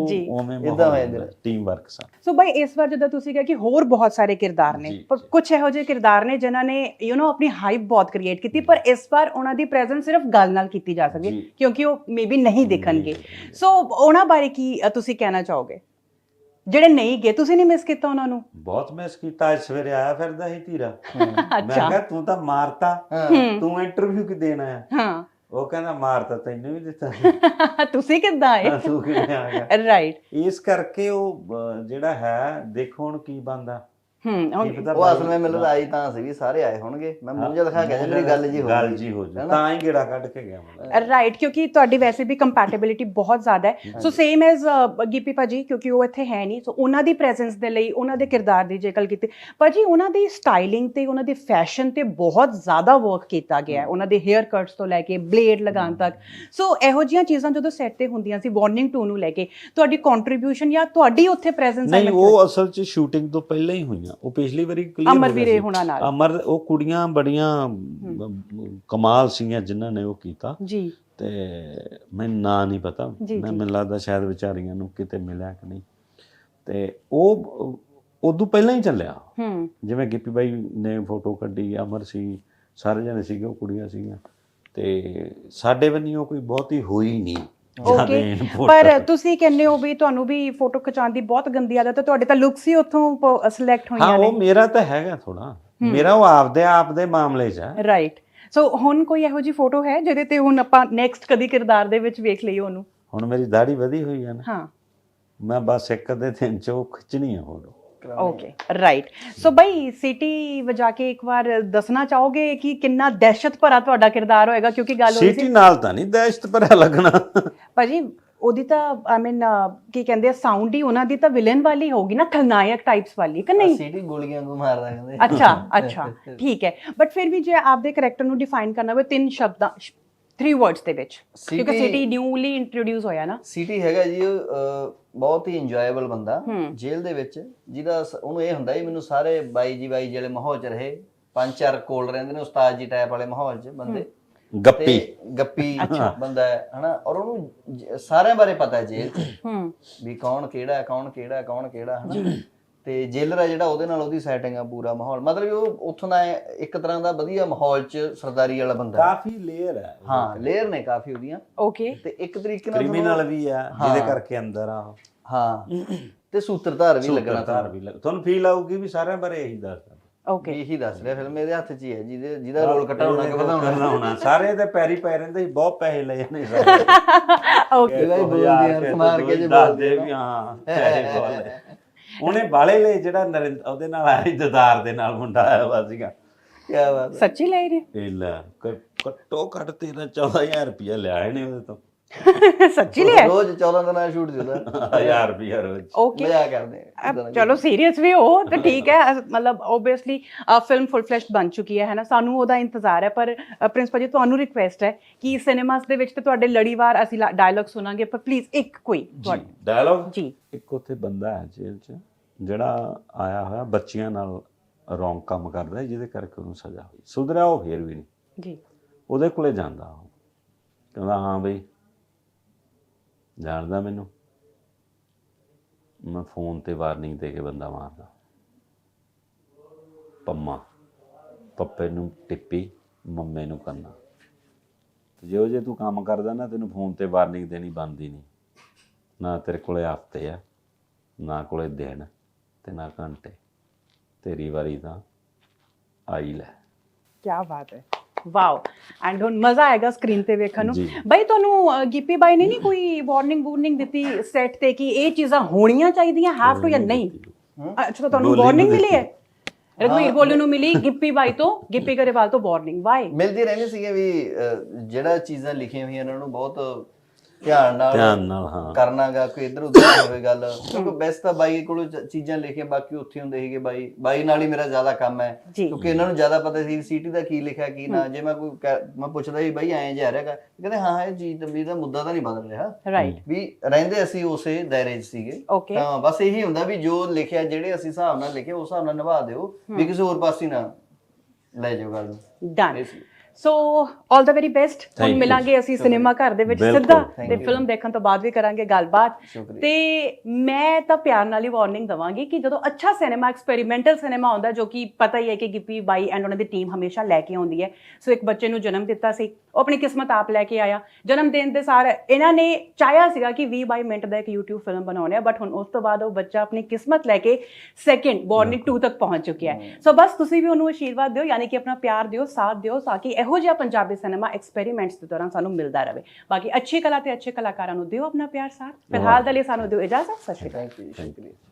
ਜੀ। ਉਵੇਂ ਹੋ ਜਾਂਦਾ। ਟੀਮ ਵਰਕ ਸਾ। ਸੋ ਬਾਈ ਇਸ ਵਾਰ ਜਦੋਂ ਤੁਸੀਂ ਕਿਹਾ ਕਿ ਹੋਰ ਬਹੁਤ ਸਾਰੇ ਕਿਰਦਾਰ ਨੇ ਪਰ ਕੁਝ ਇਹੋ ਜਿਹੇ ਕਿਰਦਾਰ ਨੇ ਜਿਨ੍ਹਾਂ ਨੇ ਯੂ نو ਆਪਣੀ ਹਾਈਪ ਬਹੁਤ ਕ੍ਰੀਏਟ ਕੀਤੀ ਪਰ ਇਸ ਵਾਰ ਉਹਨਾਂ ਦੀ ਪ੍ਰੈਜ਼ੈਂਸ ਸਿਰਫ ਗੱਲ ਨਾਲ ਕੀਤੀ ਜਾ ਸਕਦੀ ਹੈ। ਕਿਉਂਕਿ ਉਹ ਮੇਬੀ ਨਹੀਂ ਦਿਖਣਗੇ। ਸੋ ਉਹਨਾਂ ਬਾਰੇ ਕੀ ਤੁਸੀਂ ਕਹਿਣਾ ਚਾਹੋਗੇ? ਜਿਹੜੇ ਨਹੀਂ ਗਏ ਤੁਸੀਂ ਨਹੀਂ ਮਿਸ ਕੀਤਾ ਉਹਨਾਂ ਨੂੰ? ਬਹੁਤ ਮਿਸ ਕੀਤਾ ਅੱਜ ਸਵੇਰੇ ਆਇਆ ਫਿਰਦਾ ਸੀ ਧੀਰਾ। ਮੈਂ ਕਿਹਾ ਤੂੰ ਤਾਂ ਮਾਰਤਾ। ਤੂੰ ਇੰਟਰਵਿਊ ਕਿ ਦੇਣਾ ਹੈ ਹਾਂ। ਉਹ ਕਹਿੰਦਾ ਮਾਰਤਾ ਤੈਨੂੰ ਵੀ ਦਿੱਤਾ ਤੁਸੀਂ ਕਿੱਦਾਂ ਆਏ? ਤੂੰ ਕਿਵੇਂ ਆ ਗਿਆ? ਰਾਈਟ ਇਸ ਕਰਕੇ ਉਹ ਜਿਹੜਾ ਹੈ ਦੇਖੋ ਹੁਣ ਕੀ ਬੰਦਾ ਹੂੰ ਹੁਣ ਉਹ ਅਸਲ ਵਿੱਚ ਮੈਨੂੰ ਤਾਂ ਆਈ ਤਾਂ ਸੀ ਵੀ ਸਾਰੇ ਆਏ ਹੋਣਗੇ। ਮੈਂ ਮੂੰਹ ਜਿਹਾ ਦਿਖਾ ਕੇ ਮੇਰੀ ਗੱਲ ਜੀ ਹੋ ਗੱਲ ਗਈ। ਜੀ ਹੋ ਜਾ ਤਾਂ ਹੀ ਗੇੜਾ ਕੱਢ ਕੇ ਗਿਆ ਮੈਂ। ਰਾਈਟ ਕਿਉਂਕਿ ਤੁਹਾਡੀ ਵੈਸੇ ਵੀ ਕੰਪੈਟੀਬਿਲਿਟੀ ਬਹੁਤ ਜ਼ਿਆਦਾ ਹੈ। ਸੋ ਸੇਮ ਐਜ਼ ਗਿੱਪੀ ਭਾਜੀ ਕਿਉਂਕਿ ਉਹ ਇੱਥੇ ਹੈ ਨਹੀਂ। ਸੋ ਉਹਨਾਂ ਦੀ ਪ੍ਰੈਜ਼ੈਂਸ ਦੇ ਲਈ ਉਹਨਾਂ ਦੇ ਕਿਰਦਾਰ ਦੀ ਜੇ ਗੱਲ ਕੀਤੀ। ਭਾਜੀ ਉਹਨਾਂ ਦੀ ਸਟਾਈਲਿੰਗ ਤੇ ਉਹਨਾਂ ਦੇ ਫੈਸ਼ਨ ਤੇ ਬਹੁਤ ਜ਼ਿਆਦਾ ਵਰਕ ਕੀਤਾ ਗਿਆ ਹੈ। ਉਹਨਾਂ ਦੇ 헤ਅਰ ਕਟਸ ਤੋਂ ਲੈ ਕੇ ਬਲੇਡ ਲਗਾਉਣ ਤੱਕ। ਸੋ ਇਹੋ ਜਿਹੀਆਂ ਚੀਜ਼ਾਂ ਜਦੋਂ ਸੈੱਟ ਤੇ ਹੁੰਦੀਆਂ ਸੀ ਵਾਰਨਿੰਗ 2 ਨੂੰ ਲੈ ਕੇ ਤੁਹਾਡੀ ਕੰਟਰੀਬਿਊਸ਼ਨ ਜਾਂ ਤੁਹਾਡੀ ਉੱਥੇ ਪ੍ਰੈਜ਼ੈਂਸ ਨਹੀਂ ਉਹ ਅਸਲ 'ਚ ਸ਼ੂਟਿੰਗ ਤੋਂ ਪਹਿਲਾਂ ਹੀ ਹੋਈਆਂ ਉਹ ਪਿਛਲੀ ਵਾਰੀ clear ਅਮਰ ਹੋ ਵੀਰੇ। ਹੁਣਾਂ ਨਾਲ। ਅਮਰ ਉਹ ਕੁੜੀਆਂ ਬੜੀਆਂ ਕਮਾਲ ਸੀਗੀਆਂ ਜਿਨ੍ਹਾਂ ਨੇ ਉਹ ਕੀਤਾ। ਜੀ। ਤੇ ਮੈਨੂੰ ਨਾਂ ਨਹੀਂ ਪਤਾ। ਮੈਂ। ਮੈਨੂੰ ਲੱਗਦਾ ਸ਼ਾਇਦ ਵਿਚਾਰੀਆਂ ਨੂੰ ਕਿਤੇ ਮਿਲਿਆ ਕਿ ਨਹੀਂ। ਤੇ ਉਹ ਉਦੋਂ ਪਹਿਲਾਂ ਹੀ ਚੱਲਿਆ। ਹੂੰ। ਜਿਵੇਂ ਗਿੱਪੀ ਬਾਈ ਨੇ ਫੋਟੋ ਕੱਢੀ ਅਮਰ ਸੀ ਸਾਰੇ ਜਣੇ ਸੀਗੇ ਉਹ ਕੁੜੀਆਂ ਸੀਗੀਆਂ। ਤੇ ਸਾਡੇ ਬੰਨਿਓ ਕੋਈ ਬਹੁਤੀ ਹੋਈ ਨਹੀਂ। ਓਕੇ ਪਰ ਤੁਸੀਂ ਕਹਿੰਦੇ ਹੋ ਵੀ ਤੁਹਾਨੂੰ ਵੀ ਫੋਟੋ ਖਿਚਾਉਣ ਦੀ ਬਹੁਤ ਗੰਦੀ ਆਦਤ ਹੈ ਤੁਹਾਡੇ ਤਾਂ ਲੁੱਕਸ ਹੀ ਉੱਥੋਂ ਸਿਲੈਕਟ ਹਾਂ ਹੋਈਆਂ ਉਹ ਨੇ। ਮੇਰਾ ਤਾਂ ਹੈਗਾ ਥੋੜਾ ਮੇਰਾ ਉਹ ਆਪਦੇ ਆਪ ਦੇ ਮਾਮਲੇ 'ਚ ਹੈ। ਰਾਈਟ ਸੋ ਹੁਣ ਕੋਈ ਇਹੋ ਜੀ ਫੋਟੋ ਹੈ ਜਿਹਦੇ ਤੇ ਹੁਣ ਆਪਾਂ ਨੈਕਸਟ ਕਦੀ ਕਿਰਦਾਰ ਦੇ ਵਿੱਚ ਵੇਖ ਲਈਏ ਉਹਨੂੰ? ਹੁਣ ਮੇਰੀ ਦਾੜੀ ਵਧੀ ਹੋਈ ਹੈ ਨਾ। ਹਾਂ। ਮੈਂ ਬਸ ਇੱਕ ਅੱਧੇ ਦਿਨ 'ਚ ਉਹ ਖਿੱਚਣੀ ਆ ਫੋਟੋ ਓਕੇ ਰਾਈਟ ਸੋ ਬਈ ਸਿਟੀ ਵਜਾ ਕੇ ਇੱਕ ਵਾਰ ਦੱਸਣਾ ਚਾਹੋਗੇ ਕਿ ਕਿੰਨਾ ਦਹਿਸ਼ਤ ਭਰਾ ਤੁਹਾਡਾ ਕਿਰਦਾਰ ਹੋਏਗਾ? ਕਿਉਂਕਿ ਗੱਲ ਹੋਈ ਸਿਟੀ ਸੀ ਨਾਲ ਤਾਂ ਨਹੀਂ ਦਹਿਸ਼ਤ ਭਰਿਆ ਲੱਗਣਾ। ਭਾਜੀ ਉਹਦੀ ਤਾਂ ਆਈ ਮੀਨ ਕੀ ਕਹਿੰਦੇ ਆ ਸਾਊਂਡ ਹੀ ਉਹਨਾਂ ਦੀ ਤਾਂ ਵਿਲਨ ਵਾਲੀ ਹੋਗੀ ਨਾ ਖਲਨਾਇਕ ਟਾਈਪਸ ਵਾਲੀ ਕਿ ਨਹੀਂ? ਸੀਟੀ ਗੋਲੀਆਂ ਨੂੰ ਮਾਰਦਾ ਕਹਿੰਦੇ। ਅੱਛਾ ਅੱਛਾ ਠੀਕ ਹੈ। ਬਟ ਫਿਰ ਵੀ ਜੇ ਆਪਦੇ ਕੈਰੈਕਟਰ ਨੂੰ ਡਿਫਾਈਨ ਕਰਨਾ ਹੋਵੇ ਤਿੰਨ ਸ਼ਬਦਾਂ ਥ੍ਰੀ ਵਰਡਸ ਦੇ ਵਿੱਚ ਕਿਉਂਕਿ ਸਿਟੀ ਨਿਊਲੀ ਇੰਟਰੋਡਿਊਸ ਹੋਇਆ ਨਾ। ਸਿਟੀ ਹੈਗਾ ਜੀ ਬਹੁਤ ਹੀ ਇੰਜੋਏਬਲ ਬੰਦਾ। ਜੇਲ੍ਹ ਦੇ ਵਿੱਚ ਜਿਹਦਾ ਉਹਨੂੰ ਇਹ ਹੁੰਦਾ ਹੀ ਮੈਨੂੰ ਸਾਰੇ ਬਾਈ ਜੀ ਬਾਈ ਜਿਹੜੇ ਮਾਹੌਲ 'ਚ ਰਹੇ। ਪੰਜ ਚਾਰ ਕੋਲ ਰਹਿੰਦੇ ਨੇ ਉਸਤਾਦ ਜੀ ਟਾਈਪ ਵਾਲੇ ਮਾਹੌਲ 'ਚ ਬੰਦੇ। ਗੱਪੀ। ਗੱਪੀ ਬੰਦਾ ਹੈ ਹਨਾ? ਔਰ ਉਹਨੂੰ ਸਾਰਿਆਂ ਬਾਰੇ ਪਤਾ ਹੈ ਜੇਲ੍ਹ 'ਚ। ਵੀ ਕੌਣ ਕਿਹੜਾ ਹੈ, ਕੌਣ ਕਿਹੜਾ ਹੈ, ਕੌਣ ਕਿਹੜਾ ਹਨਾ? ਤੇ ਜੇਲਰ ਆ ਜਿਹੜਾ ਉਹਦੇ ਨਾਲ ਉਹਦੀ ਸੈਟਿੰਗ ਆ ਪੂਰਾ ਮਾਹੌਲ। ਮਤਲਬ ਉਹ ਉੱਥੋਂ ਦਾ ਇੱਕ ਤਰ੍ਹਾਂ ਦਾ ਵਧੀਆ ਮਾਹੌਲ 'ਚ ਸਰਦਾਰੀ ਵਾਲਾ ਬੰਦਾ ਹੈ। ਕਾਫੀ ਲੇਅਰ ਹੈ ਹਾਂ ਲੇਅਰ ਨੇ ਕਾਫੀ ਉਹਦੀਆਂ। ਓਕੇ ਤੇ ਇੱਕ ਤਰੀਕੇ ਨਾਲ ਕ੍ਰਿਮੀਨਲ ਵੀ ਆ ਜਿਹਦੇ ਕਰਕੇ ਅੰਦਰ ਆ। ਹਾਂ। ਤੇ ਸੂਤਰਧਾਰ ਵੀ ਲੱਗਣਾ ਸੂਤਰਧਾਰ ਵੀ ਤੁਹਾਨੂੰ ਫੀਲ ਆਊਗੀ ਵੀ ਸਾਰਿਆਂ ਬਾਰੇ ਇਹੀ ਦੱਸਦਾ ਓਕੇ ਇਹੀ ਦੱਸ ਰਿਹਾ ਫਿਲਮ ਇਹਦੇ ਹੱਥ 'ਚ ਹੀ ਹੈ ਜਿਹਦੇ ਜਿਹਦਾ ਰੋਲ ਘਟਾਉਣਾ ਕਿ ਵਧਾਉਣਾ। ਵਧਾਉਣਾ ਸਾਰੇ ਦੇ ਪੈਰੀ ਪੈ ਰਹਿੰਦੇ ਸੀ ਬਹੁਤ ਪੈਸੇ ਲਏ ਨੇ ਸਾਰੇ ਓਕੇ ਬੋਲਦੀ ਯਾਰ ਮਾਰ ਕੇ ਜੇ ਦੱਸਦੇ ਵੀ ਹਾਂ ਪੈਸੇ ਬਹੁਤ ਲਏ। ਉਹਨੇ ਬਾਲੇ ਲਏ ਜਿਹੜਾ ਨਰਿੰਦ ਉਹਦੇ ਨਾਲ ਆਇਆ ਦਦਾਰ ਦੇ ਨਾਲ ਮੁੰਡਾ ਆਇਆ ਵਾ ਸੀਗਾ। ਕੀ ਬਾਤ। ਸੱਚੀ ਲੈ ਰਹੇ ਇਹ ਲੈ ਘੱਟੋ ਘੱਟ 13 14000 ਰੁਪਇਆ ਲਿਆ ਇਹਨੇ ਉਹਦੇ ਤੋਂ। ਸੱਚੀ ਲਿਆ? ਰੋਜ਼ 14 ਦਿਨਾਂ ਦਾ ਸ਼ੂਟ ਹੁੰਦਾ 1000 ਰੁਪਇਆ ਰੋਜ਼ ਓਕੇ ਮਜ਼ਾ ਕਰਦੇ ਆ। ਅਬ ਚਲੋ ਸੀਰੀਅਸ ਵੀ ਹੋ ਤਾਂ ਠੀਕ ਹੈ। ਅਸ- ਮਤਲਬ ਓਬਵੀਅਸਲੀ ਫਿਲਮ ਫੁੱਲ ਫਲੈਸ਼ਡ ਬਣ ਚੁੱਕੀ ਹੈ ਹੈ ਨਾ ਸਾਨੂੰ ਉਹਦਾ ਇੰਤਜ਼ਾਰ ਹੈ ਪਰ ਪ੍ਰਿੰਸੀਪਲ ਜੀ ਤੁਹਾਨੂੰ ਰਿਕੁਐਸਟ ਹੈ ਕਿ ਸਿਨੇਮਾਸ ਦੇ ਵਿੱਚ ਤੇ ਤੁਹਾਡੇ ਲੜੀਵਾਰ ਅਸੀਂ ਡਾਇਲੌਗ ਸੁਣਾਂਗੇ ਪਰ ਪਲੀਜ਼ ਇੱਕ ਕੋਈ ਤੁਹਾਡਾ। ਡਾਇਲੌਗ ਜੀ। ਇੱਕ ਉੱਥੇ ਬੰਦਾ ਹੈ ਜੇਲ੍ਹ 'ਚ ਜਿਹੜਾ ਆਇਆ ਹੋਇਆ ਬੱਚੀਆਂ ਨਾਲ ਰੌਂਗ ਕੰਮ ਕਰਦਾ ਹੈ, ਜਿਹਦੇ ਕਰਕੇ ਉਹਨੂੰ ਸਜ਼ਾ ਹੋਈ। ਸੁਧਰਿਆ ਉਹ ਫੇਰ ਵੀ ਨਹੀਂ। ਜੀ। ਉਹਦੇ ਕੋਲੇ ਜਾਂਦਾ ਉਹ। ਕਹਿੰਦਾ ਹਾਂ ਬਈ ਜਾਣਦਾ ਮੈਨੂੰ? ਮੈਂ ਫੋਨ ਤੇ ਵਾਰਨਿੰਗ ਦੇ ਕੇ ਬੰਦਾ ਮਾਰਦਾ। ਪੰਮਾ, ਪੱਪੇ ਨੂੰ ਟਿੱਪੀ, ਮੰਮੇ ਨੂੰ ਕੰਨਾ। ਤੇ ਜਿਹੋ ਜੇ ਤੂੰ ਕੰਮ ਕਰਦਾ ਨਾ, ਤੈਨੂੰ ਫੋਨ ਤੇ ਵਾਰਨਿੰਗ ਦੇਣੀ ਬੰਦੀ ਨਹੀਂ। ਨਾ ਤੇਰੇ ਕੋਲੇ ਹਫ਼ਤੇ ਆ, ਨਾ ਕੋਲੇ ਦਿਨ ਤੇ ਨਾ ਘੰਟੇ। ਤੇਰੀ ਵਾਰੀ ਤਾਂ ਆਈ ਲੈ। ਕੀ ਬਾਤ ਹੈ। ਵਾਓ ਐਂਡ ਹੁਣ ਮਜ਼ਾ ਆਏਗਾ ਸਕਰੀਨ ਤੇ ਵੇਖਣ ਨੂੰ। ਬਾਈ ਤੁਹਾਨੂੰ ਗਿੱਪੀ ਬਾਈ ਨੇ ਨਹੀਂ ਕੋਈ ਵਾਰਨਿੰਗ ਵਾਰਨਿੰਗ ਦਿੱਤੀ ਸੈੱਟ ਤੇ ਕਿ ਇਹ ਚੀਜ਼ਾਂ ਹੋਣੀਆਂ ਚਾਹੀਦੀਆਂ ਹੈਵ ਟੂ ਜਾਂ ਨਹੀਂ? ਅੱਛਾ ਤਾਂ ਤੁਹਾਨੂੰ ਵਾਰਨਿੰਗ ਮਿਲੀ ਹੈ? ਰਘਵੀਰ ਬੋਲੂ ਨੂੰ ਮਿਲੀ ਗਿੱਪੀ ਬਾਈ ਤੋਂ ਗਿੱਪੀ ਗਰੇਵਾਲ ਤੋਂ ਵਾਰਨਿੰਗ ਵਾਈ ਮਿਲਦੇ ਰਹਿੰਦੇ ਸੀਗੇ ਵੀ ਜਿਹੜਾ ਚੀਜ਼ਾਂ ਲਿਖੀਆਂ ਹੋਈਆਂ ਇਹਨਾਂ ਨੂੰ ਬਹੁਤ ਧਿਆਨ ਨਾਲ ਧਿਆਨ ਨਾਲ ਹਾਂ। ਕਰਨਾਗਾ ਕੋਈ ਇਧਰ ਉਧਰ ਹੋਵੇ ਗੱਲ। ਕਿਉਂਕਿ ਬੈਸਟ ਤਾਂ ਬਾਈ ਕੋਲੋਂ ਚ- ਚੀਜ਼ਾਂ ਲਿਖੀਆਂ ਬਾਕੀ ਉੱਥੇ ਹੁੰਦੇ ਸੀਗੇ ਬਾਈ। ਬਾਈ ਨਾਲ ਹੀ ਮੇਰਾ ਜ਼ਿਆਦਾ ਕੰਮ ਹੈ ਜੀ। ਕਿਉਂਕਿ ਇਹਨਾਂ ਨੂੰ ਜ਼ਿਆਦਾ ਪਤਾ ਸੀ ਸੀਟੀ ਦਾ ਕੀ ਲਿਖਿਆ ਕੀ ਨਾ। ਜੇ ਮੈਂ ਕੋਈ ਕਹਿ- ਮੈਂ ਪੁੱਛਦਾ ਸੀ ਬਾਈ ਐਂ ਜਾ ਰਿਹਾਗਾ ਕਹਿੰਦੇ ਹਾਂ ਇਹ ਚੀਜ਼ ਦਾ ਵੀ ਦਾ ਮੁੱਦਾ ਤਾਂ ਨਹੀਂ ਬਦਲ ਰਿਹਾ। ਰਾਈਟ ਵੀ ਰਹਿੰਦੇ ਅਸੀਂ ਉਸੇ ਦਾਇਰੇ 'ਚ ਸੀਗੇ। ਤਾਂ ਬਸ ਇਹੀ ਹੁੰਦਾ ਵੀ ਜੋ ਲਿਖਿਆ ਜਿਹੜੇ ਅਸੀਂ ਹਿਸਾਬ ਨਾਲ ਲਿਖੇ ਉਸ ਹਿਸਾਬ ਨਾਲ ਨਿਭਾ ਦਿਓ। ਵੀ ਕਿਸੇ ਹੋਰ ਪਾਸੇ ਨਾ ਲੈ ਜਾਓ ਗੱਲ। ਨੂੰ ਡਨ ਸੀ। 올 ਦਾ ਵੈਰੀ ਬੈਸਟ ਹੁਣ. ਮਿਲਾਂਗੇ ਅਸੀਂ ਸਿਨੇਮਾ ਘਰ ਦੇ ਵਿੱਚ ਸਿੱਧਾ ਤੇ. ਫਿਲਮ ਦੇਖਣ ਤੋਂ ਬਾਅਦ ਵੀ ਕਰਾਂਗੇ ਗੱਲਬਾਤ। ਤੇ ਮੈਂ ਤਾਂ ਪਿਆਰ ਨਾਲ ਹੀ ਵਾਰਨਿੰਗ ਦਵਾਂਗੀ ਕਿ ਜਦੋਂ ਅੱਛਾ ਸਿਨੇਮਾ ਐਕਸਪੈਰੀਮੈਂਟਲ ਸਿਨੇਮਾ ਹੁੰਦਾ ਜੋ ਕਿ ਪਤਾ ਹੀ ਹੈ ਕਿ ਗਿੱਪੀ ਬਾਈ ਐਂਡ ਉਹਨਾਂ ਦੀ ਟੀਮ ਹਮੇਸ਼ਾ ਲੈ ਕੇ ਆਉਂਦੀ ਹੈ। ਸੋ ਇੱਕ ਬੱਚੇ ਨੂੰ ਜਨਮ ਦਿੱਤਾ ਸੀ। ਉਹ ਆਪਣੀ ਕਿਸਮਤ ਆਪ ਲੈ ਕੇ ਆਇਆ। ਜਨਮ ਦੇਣ ਦੇ ਸਾਰ ਇਹਨਾਂ ਨੇ ਚਾਹਿਆ ਸੀਗਾ ਕਿ 20 22 ਮਿੰਟ ਦਾ ਇੱਕ YouTube ਫਿਲਮ ਬਣਾਉਣੀ ਹੈ ਬਟ ਹੁਣ ਉਸ ਤੋਂ ਬਾਅਦ ਉਹ ਬੱਚਾ ਆਪਣੀ ਕਿਸਮਤ ਲੈ ਕੇ ਸੈਕਿੰਡ ਵਾਰਨਿੰਗ 2 ਤੱਕ ਪਹੁੰਚ ਚੁੱਕਿਆ ਹੈ। ਸੋ ਬਸ ਤੁਸੀਂ ਵੀ ਉਹਨੂੰ ਆਸ਼ੀਰਵਾਦ ਦਿਓ ਯਾਨੀ ਕਿ ਆਪਣਾ ਪਿਆਰ ਦਿਓ ਸਾਥ ਦਿਓ ਤਾਂ ਕਿ ਇਹੋ ਜਿਹਾ ਪੰਜਾਬੀ ਸਿਨੇਮਾ ਐਕਸਪੈਰੀਮੈਂਟਸ ਦੇ ਦੌਰਾਨ ਸਾਨੂੰ ਮਿਲਦਾ ਰਹੇ। ਬਾਕੀ ਅੱਛੀ ਕਲਾ ਤੇ ਅੱਛੇ ਕਲਾਕਾਰਾਂ ਨੂੰ ਦਿਓ ਆਪਣਾ ਪਿਆਰ ਸਾਥ। ਫਿਲਹਾਲ ਦੇ ਲਈ ਸਾਨੂੰ ਦਿਓ ਇਜਾਜ਼ਤ। ਸਤਿ ਸ਼੍ਰੀ ਅਕਾਲ।